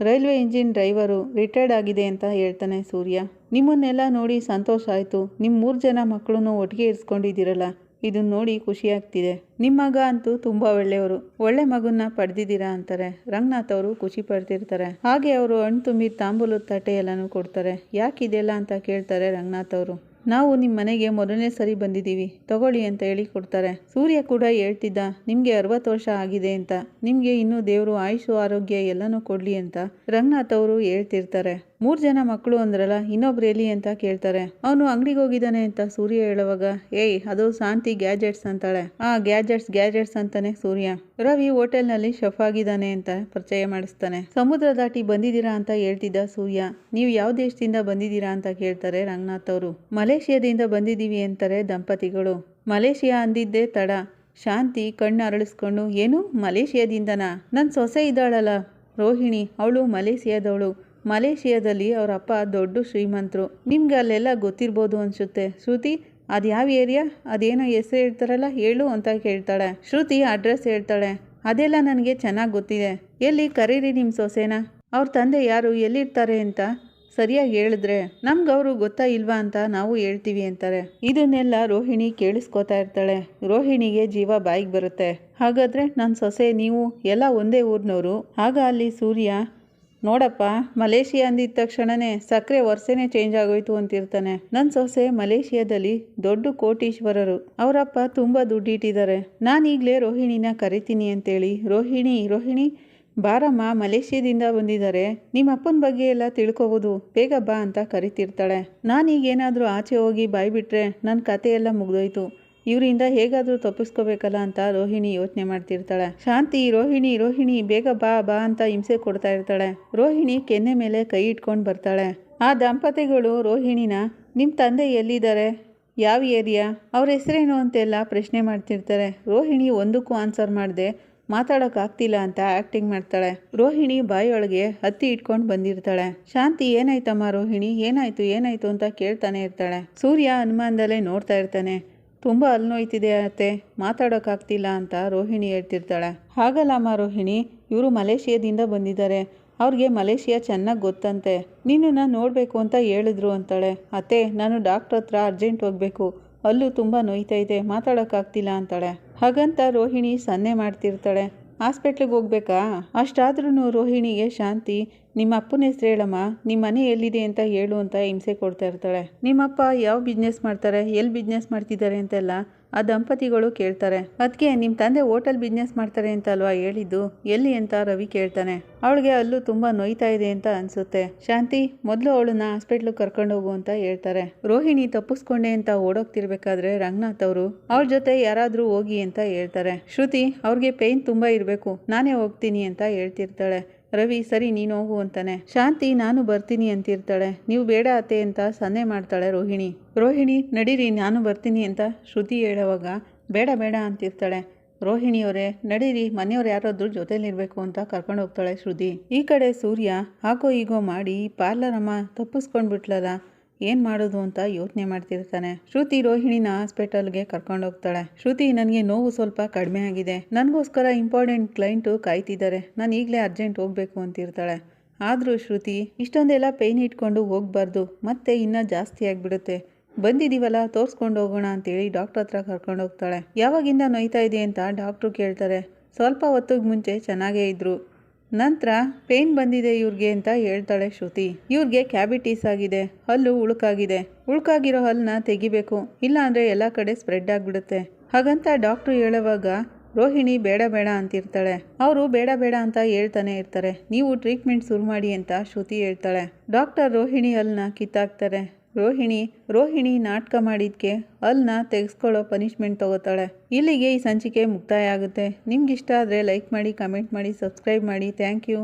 S1: ರೈಲ್ವೆ ಇಂಜಿನ್ ಡ್ರೈವರು ರಿಟೈರ್ಡ್ ಆಗಿದೆ ಅಂತ ಹೇಳ್ತಾನೆ ಸೂರ್ಯ. ನಿಮ್ಮನ್ನೆಲ್ಲ ನೋಡಿ ಸಂತೋಷ ಆಯಿತು. ನಿಮ್ಮ ಮೂರು ಜನ ಮಕ್ಕಳನ್ನು ಒಟ್ಟಿಗೆ ಇರಿಸ್ಕೊಂಡಿದ್ದೀರಲ್ಲ. ಇದನ್ನ ನೋಡಿ ಖುಷಿಯಾಗ್ತಿದೆ ನಿಮ್ಮ ಮಗ ಅಂತೂ ತುಂಬ ಒಳ್ಳೆಯವರು. ಒಳ್ಳೆ ಮಗುನ ಪಡೆದಿದ್ದೀರಾ ಅಂತಾರೆ. ರಂಗನಾಥ್ ಅವರು ಖುಷಿ ಪಡ್ತಿರ್ತಾರೆ. ಹಾಗೆ ಅವರು ಹಣ್ಣು ತುಂಬಿದ ತಾಂಬೂಲದ ತಟ್ಟೆ ಎಲ್ಲನೂ ಕೊಡ್ತಾರೆ ಯಾಕಿದೆಯಲ್ಲ ಅಂತ ಕೇಳ್ತಾರೆ ರಂಗನಾಥ್ ಅವರು. ನಾವು ನಿಮ್ಮ ಮನೆಗೆ ಮೊದಲನೇ ಸರಿ ಬಂದಿದ್ದೀವಿ. ತಗೊಳ್ಳಿ ಅಂತ ಹೇಳಿ ಕೊಡ್ತಾರೆ. ಸೂರ್ಯ ಕೂಡ ಹೇಳ್ತಿದ್ದ, ನಿಮಗೆ ಅರವತ್ತು ವರ್ಷ ಆಗಿದೆ ಅಂತ. ನಿಮಗೆ ಇನ್ನೂ ದೇವರು ಆಯುಷು, ಆರೋಗ್ಯ ಎಲ್ಲನೂ ಕೊಡಲಿ ಅಂತ ರಂಗನಾಥ್ ಅವರು ಹೇಳ್ತಿರ್ತಾರೆ. ಮೂರು ಜನ ಮಕ್ಕಳು ಅಂದ್ರಲ್ಲ, ಇನ್ನೊಬ್ರು ಎಲ್ಲಿ ಅಂತ ಕೇಳ್ತಾರೆ. ಅವನು ಅಂಗಡಿಗೆ ಹೋಗಿದ್ದಾನೆ ಅಂತ ಸೂರ್ಯ ಹೇಳುವಾಗ, ಏಯ್, ಅದು ಶಾಂತಿ ಗ್ಯಾಜೆಟ್ಸ್ ಅಂತಾಳೆ. ಆ ಗ್ಯಾಜೆಟ್ಸ್ ಗ್ಯಾಜೆಟ್ಸ್ ಅಂತಾನೆ ಸೂರ್ಯ. ರವಿ ಹೋಟೆಲ್ನಲ್ಲಿ ಶೆಫ್ ಆಗಿದ್ದಾನೆ ಅಂತ ಪರಿಚಯ ಮಾಡಿಸ್ತಾನೆ. ಸಮುದ್ರ ದಾಟಿ ಬಂದಿದ್ದೀರಾ ಅಂತ ಹೇಳ್ತಿದ್ದ ಸೂರ್ಯ. ನೀವು ಯಾವ ದೇಶದಿಂದ ಬಂದಿದ್ದೀರಾ ಅಂತ ಕೇಳ್ತಾರೆ ರಂಗನಾಥ್ ಅವರು. ಮಲೇಷಿಯಾದಿಂದ ಬಂದಿದ್ದೀವಿ ಅಂತಾರೆ ದಂಪತಿಗಳು. ಮಲೇಷಿಯಾ ಅಂದಿದ್ದೇ ತಡ. ಶಾಂತಿ, ಕಣ್ಣು ಅರಳಿಸ್ಕೊಂಡು, ಏನು ಮಲೇಷಿಯಾದಿಂದನಾ? ನನ್ನ ಸೊಸೆ ಇದ್ದಾಳಲ್ಲ, ರೋಹಿಣಿ, ಅವಳು ಮಲೇಷಿಯಾದವಳು. ಮಲೇಷಿಯಾದಲ್ಲಿ ಅವರ ಅಪ್ಪ ದೊಡ್ಡ ಶ್ರೀಮಂತರು. ನಿಮ್ಗೆ ಅಲ್ಲೆಲ್ಲ ಗೊತ್ತಿರ್ಬೋದು ಅನ್ಸುತ್ತೆ. ಶ್ರುತಿ, ಅದು ಯಾವ ಏರಿಯಾ? ಅದೇನೋ ಹೆಸರು ಹೇಳ್ತಾರಲ್ಲ, ಹೇಳು ಅಂತ ಕೇಳ್ತಾಳೆ ಶ್ರುತಿ ಅಡ್ರೆಸ್ ಹೇಳ್ತಾಳೆ. ಅದೆಲ್ಲ ನನಗೆ ಚೆನ್ನಾಗಿ ಗೊತ್ತಿದೆ. ಎಲ್ಲಿ ಕರೀರಿ ನಿಮ್ಮ ಸೊಸೆನ? ಅವ್ರ ತಂದೆ ಯಾರು, ಎಲ್ಲಿರ್ತಾರೆ ಅಂತ ಸರಿಯಾಗಿ ಹೇಳಿದ್ರೆ ನಮ್ಗೆ ಅವರು ಗೊತ್ತಾ ಇಲ್ವಾ ಅಂತ ನಾವು ಹೇಳ್ತೀವಿ ಅಂತಾರೆ. ಇದನ್ನೆಲ್ಲ ರೋಹಿಣಿ ಕೇಳಿಸ್ಕೊತಾ ಇರ್ತಾಳೆ. ರೋಹಿಣಿಗೆ ಜೀವ ಬಾಯಿಗೆ ಬರುತ್ತೆ. ಹಾಗಾದ್ರೆ ನನ್ನ ಸೊಸೆ, ನೀವು ಎಲ್ಲ ಒಂದೇ ಊರಿನವರು. ಆಗ ಅಲ್ಲಿ ಸೂರ್ಯ ನೋಡಪ್ಪ, ಮಲೇಷಿಯಾ ಅಂದಿದ್ದ ತಕ್ಷಣನೇ ಸಕ್ಕರೆ ವರ್ಷನೇ ಚೇಂಜ್ ಆಗೋಯ್ತು ಅಂತಿರ್ತಾನೆ. ನನ್ನ ಸೊಸೆ ಮಲೇಷಿಯಾದಲ್ಲಿ ದೊಡ್ಡ ಕೋಟೀಶ್ವರರು. ಅವರಪ್ಪ ತುಂಬ ದುಡ್ಡಿಟ್ಟಿದ್ದಾರೆ. ನಾನೀಗಲೇ ರೋಹಿಣಿನ ಕರಿತೀನಿ ಅಂತೇಳಿ. ರೋಹಿಣಿ ರೋಹಿಣಿ, ಬಾರಮ್ಮ ಮಲೇಷ್ಯಾದಿಂದ ಬಂದಿದ್ದಾರೆ. ನಿಮ್ಮ ಅಪ್ಪನ ಬಗ್ಗೆ ಎಲ್ಲ ತಿಳ್ಕೊಬೋದು. ಬೇಗ ಬಾ ಅಂತ ಕರಿತಿರ್ತಾಳೆ. ನಾನೀಗೇನಾದರೂ ಆಚೆ ಹೋಗಿ ಬಾಯ್ಬಿಟ್ರೆ ನನ್ನ ಕಥೆಯೆಲ್ಲ ಮುಗ್ದೋಯ್ತು. ಇವರಿಂದ ಹೇಗಾದರೂ ತಪ್ಪಿಸ್ಕೋಬೇಕಲ್ಲ ಅಂತ ರೋಹಿಣಿ ಯೋಚನೆ ಮಾಡ್ತಿರ್ತಾಳೆ. ಶಾಂತಿ, ರೋಹಿಣಿ ರೋಹಿಣಿ, ಬೇಗ ಬಾ ಬಾ ಅಂತ ಹಿಂಸೆ ಕೊಡ್ತಾ ಇರ್ತಾಳೆ. ರೋಹಿಣಿ ಕೆನ್ನೆ ಮೇಲೆ ಕೈ ಇಟ್ಕೊಂಡು ಬರ್ತಾಳೆ. ಆ ದಂಪತಿಗಳು ರೋಹಿಣಿನ ನಿಮ್ಮ ತಂದೆ ಎಲ್ಲಿದ್ದಾರೆ? ಯಾವ ಏರಿಯಾ? ಅವ್ರ ಹೆಸರೇನು? ಅಂತೆಲ್ಲ ಪ್ರಶ್ನೆ ಮಾಡ್ತಿರ್ತಾರೆ. ರೋಹಿಣಿ ಒಂದಕ್ಕೂ ಆನ್ಸರ್ ಮಾಡದೆ ಮಾತಾಡೋಕ್ಕಾಗ್ತಿಲ್ಲ ಅಂತ ಆ್ಯಕ್ಟಿಂಗ್ ಮಾಡ್ತಾಳೆ. ರೋಹಿಣಿ ಬಾಯಿಯೊಳಗೆ ಹತ್ತಿ ಇಟ್ಕೊಂಡು ಬಂದಿರ್ತಾಳೆ. ಶಾಂತಿ, ಏನಾಯ್ತಮ್ಮ ರೋಹಿಣಿ? ಏನಾಯ್ತು? ಏನಾಯ್ತು? ಅಂತ ಕೇಳ್ತಾನೆ ಇರ್ತಾಳೆ. ಸೂರ್ಯ ಅನುಮಾನದಲ್ಲೇ ನೋಡ್ತಾ ಇರ್ತಾನೆ. ತುಂಬ ಅಲ್ನೋಯ್ತಿದೆ ಅತ್ತೆ. ಮಾತಾಡೋಕ್ಕಾಗ್ತಿಲ್ಲ ಅಂತ ರೋಹಿಣಿ ಹೇಳ್ತಿರ್ತಾಳೆ. ಹಾಗಲ್ಲಮ್ಮ ರೋಹಿಣಿ, ಇವರು ಮಲೇಷಿಯಾದಿಂದ ಬಂದಿದ್ದಾರೆ. ಅವ್ರಿಗೆ ಮಲೇಷಿಯಾ ಚೆನ್ನಾಗಿ ಗೊತ್ತಂತೆ. ನಿನ್ನನ್ನು ನೋಡಬೇಕು ಅಂತ ಹೇಳಿದ್ರು ಅಂತಾಳೆ. ಅತ್ತೆ, ನಾನು ಡಾಕ್ಟ್ರ್ ಹತ್ರ ಅರ್ಜೆಂಟ್ ಹೋಗಬೇಕು. ಅಲ್ಲೂ ತುಂಬ ನೋಯ್ತಾ ಇದೆ. ಮಾತಾಡೋಕ್ಕಾಗ್ತಿಲ್ಲ ಅಂತಾಳೆ. ಹಾಗಂತ ರೋಹಿಣಿ ಸನ್ನೆ ಮಾಡ್ತಿರ್ತಾಳೆ. ಹಾಸ್ಪಿಟ್ಲಿಗೆ ಹೋಗ್ಬೇಕಾ? ಅಷ್ಟಾದ್ರೂ ರೋಹಿಣಿಗೆ ಶಾಂತಿ ನಿಮ್ಮ ಅಪ್ಪನ ಹೆಸ್ರು ಹೇಳಮ್ಮ ನಿಮ್ಮ ಮನೆ ಎಲ್ಲಿದೆ ಅಂತ ಹೇಳು ಅಂತ ಹಿಂಸೆ ಕೊಡ್ತಾ ಇರ್ತಾಳೆ. ನಿಮ್ಮಪ್ಪ ಯಾವ ಬಿಸ್ನೆಸ್ ಮಾಡ್ತಾರೆ, ಎಲ್ಲಿ ಬಿಸ್ನೆಸ್ ಮಾಡ್ತಿದ್ದಾರೆ ಅಂತೆಲ್ಲ ಆ ದಂಪತಿಗಳು ಕೇಳ್ತಾರೆ ಅದಕ್ಕೆ ನಿಮ್ಮ ತಂದೆ ಹೋಟೆಲ್ ಬಿಸ್ನೆಸ್ ಮಾಡ್ತಾರೆ ಅಂತ ಅಲ್ವಾ ಹೇಳಿದ್ದು, ಎಲ್ಲಿ ಅಂತ ರವಿ ಕೇಳ್ತಾನೆ. ಅವಳಿಗೆ ಅಲ್ಲೂ ತುಂಬ ನೋಯ್ತಾ ಇದೆ ಅಂತ ಅನಿಸುತ್ತೆ. ಶಾಂತಿ, ಮೊದಲು ಅವಳನ್ನ ಹಾಸ್ಪಿಟ್ಲಿಗೆ ಕರ್ಕೊಂಡು ಹೋಗು ಅಂತ ಹೇಳ್ತಾರೆ. ರೋಹಿಣಿ ತಪ್ಪಿಸ್ಕೊಂಡೆ ಅಂತ ಓಡೋಗ್ತಿರ್ಬೇಕಾದ್ರೆ ರಂಗನಾಥ್ ಅವರು ಅವ್ರ ಜೊತೆ ಯಾರಾದರೂ ಹೋಗಿ ಅಂತ ಹೇಳ್ತಾರೆ. ಶ್ರುತಿ, ಅವ್ರಿಗೆ ಪೇಯ್ನ್ ತುಂಬ ಇರಬೇಕು. ನಾನೇ ಹೋಗ್ತೀನಿ ಅಂತ ಹೇಳ್ತಿರ್ತಾಳೆ. ರವಿ, ಸರಿ ನೀನು ಹೋಗು ಅಂತಾನೆ. ಶಾಂತಿ, ನಾನು ಬರ್ತೀನಿ ಅಂತಿರ್ತಾಳೆ. ನೀವು ಬೇಡ ಅತ್ತೆ ಅಂತ ಸನ್ನೆ ಮಾಡ್ತಾಳೆ ರೋಹಿಣಿ. ರೋಹಿಣಿ, ನಡೀರಿ, ನಾನು ಬರ್ತೀನಿ ಅಂತ ಶ್ರುತಿ ಹೇಳುವಾಗ ಬೇಡ ಬೇಡ ಅಂತಿರ್ತಾಳೆ. ರೋಹಿಣಿಯವರೇ, ನಡೀರಿ, ಮನೆಯವ್ರು ಯಾರಾದ್ರೂ ಜೊತೆಲಿರಬೇಕು ಅಂತ ಕರ್ಕೊಂಡು ಹೋಗ್ತಾಳೆ ಶ್ರುತಿ. ಈ ಕಡೆ ಸೂರ್ಯ, ಹಾಗೋ ಈಗೋ ಮಾಡಿ ಪಾರ್ಲರ್ ಅಮ್ಮ ತಪ್ಪಿಸ್ಕೊಂಡ್ಬಿಟ್ಲಲ್ಲ. ಏನು ಮಾಡೋದು ಅಂತ ಯೋಚನೆ ಮಾಡ್ತಿರ್ತಾನೆ. ಶ್ರುತಿ ರೋಹಿಣಿನ ಹಾಸ್ಪಿಟಲ್ಗೆ ಕರ್ಕೊಂಡು ಹೋಗ್ತಾಳೆ. ಶ್ರುತಿ ನನಗೆ ನೋವು ಸ್ವಲ್ಪ ಕಡಿಮೆ ಆಗಿದೆ. ನನಗೋಸ್ಕರ ಇಂಪಾರ್ಟೆಂಟ್ ಕ್ಲೈಂಟು ಕಾಯ್ತಿದ್ದಾರೆ. ನಾನು ಈಗಲೇ ಅರ್ಜೆಂಟ್ ಹೋಗಬೇಕು ಅಂತಿರ್ತಾಳೆ. ಆದರೂ ಶ್ರುತಿ, ಇಷ್ಟೊಂದೆಲ್ಲ ಪೇಯ್ನ್ ಇಟ್ಕೊಂಡು ಹೋಗಬಾರ್ದು. ಮತ್ತೆ ಇನ್ನೂ ಜಾಸ್ತಿ ಆಗಿಬಿಡುತ್ತೆ. ಬಂದಿದ್ದೀವಲ್ಲ ತೋರಿಸ್ಕೊಂಡು ಹೋಗೋಣ ಅಂತೇಳಿ ಡಾಕ್ಟ್ರ್ ಹತ್ರ ಕರ್ಕೊಂಡು ಹೋಗ್ತಾಳೆ. ಯಾವಾಗಿಂದ ನೋಯ್ತಾ ಇದೆ ಅಂತ ಡಾಕ್ಟ್ರು ಕೇಳ್ತಾರೆ. ಸ್ವಲ್ಪ ಹೊತ್ತಿಗೆ ಮುಂಚೆ ಚೆನ್ನಾಗೇ ಇದ್ದರು ನಂತರ, ಪೇನ್ ಬಂದಿದೆ ಇವ್ರಿಗೆ ಅಂತ ಹೇಳ್ತಾಳೆ ಶ್ರುತಿ. ಇವ್ರಿಗೆ ಕ್ಯಾಬಿಟೀಸ್ ಆಗಿದೆ, ಹಲ್ಲು ಉಳುಕಾಗಿದೆ. ಉಳುಕಾಗಿರೋ ಹಲ್ಲನ್ನ ತೆಗಿಬೇಕು ಇಲ್ಲಾಂದರೆ ಎಲ್ಲ ಕಡೆ ಸ್ಪ್ರೆಡ್ ಆಗಿಬಿಡುತ್ತೆ. ಹಾಗಂತ ಡಾಕ್ಟ್ರು ಹೇಳುವಾಗ, ರೋಹಿಣಿ ಬೇಡ ಬೇಡ ಅಂತಿರ್ತಾಳೆ. ಅವರು ಬೇಡ ಬೇಡ ಅಂತ ಹೇಳ್ತಾನೆ ಇರ್ತಾರೆ. ನೀವು ಟ್ರೀಟ್ಮೆಂಟ್ ಶುರು ಮಾಡಿ ಅಂತ ಶ್ರುತಿ ಹೇಳ್ತಾಳೆ. ಡಾಕ್ಟರ್ ರೋಹಿಣಿ ಹಲ್ಲನ್ನ ಕಿತ್ತಾಕ್ತಾರೆ. ರೋಹಿಣಿ ರೋಹಿಣಿ ನಾಟಕ ಮಾಡಿದ್ಕೆ ಅಲ್ಲಿನ ತೆಗೆಸ್ಕೊಳ್ಳೋ ಪನಿಷ್ಮೆಂಟ್ ತಗೋತಾಳೆ. ಇಲ್ಲಿಗೆ ಈ ಸಂಚಿಕೆ ಮುಕ್ತಾಯ ಆಗುತ್ತೆ. ನಿಮ್ಗೆ ಇಷ್ಟ ಆದರೆ ಲೈಕ್ ಮಾಡಿ ಕಮೆಂಟ್ ಮಾಡಿ ಸಬ್ಸ್ಕ್ರೈಬ್ ಮಾಡಿ. Thank you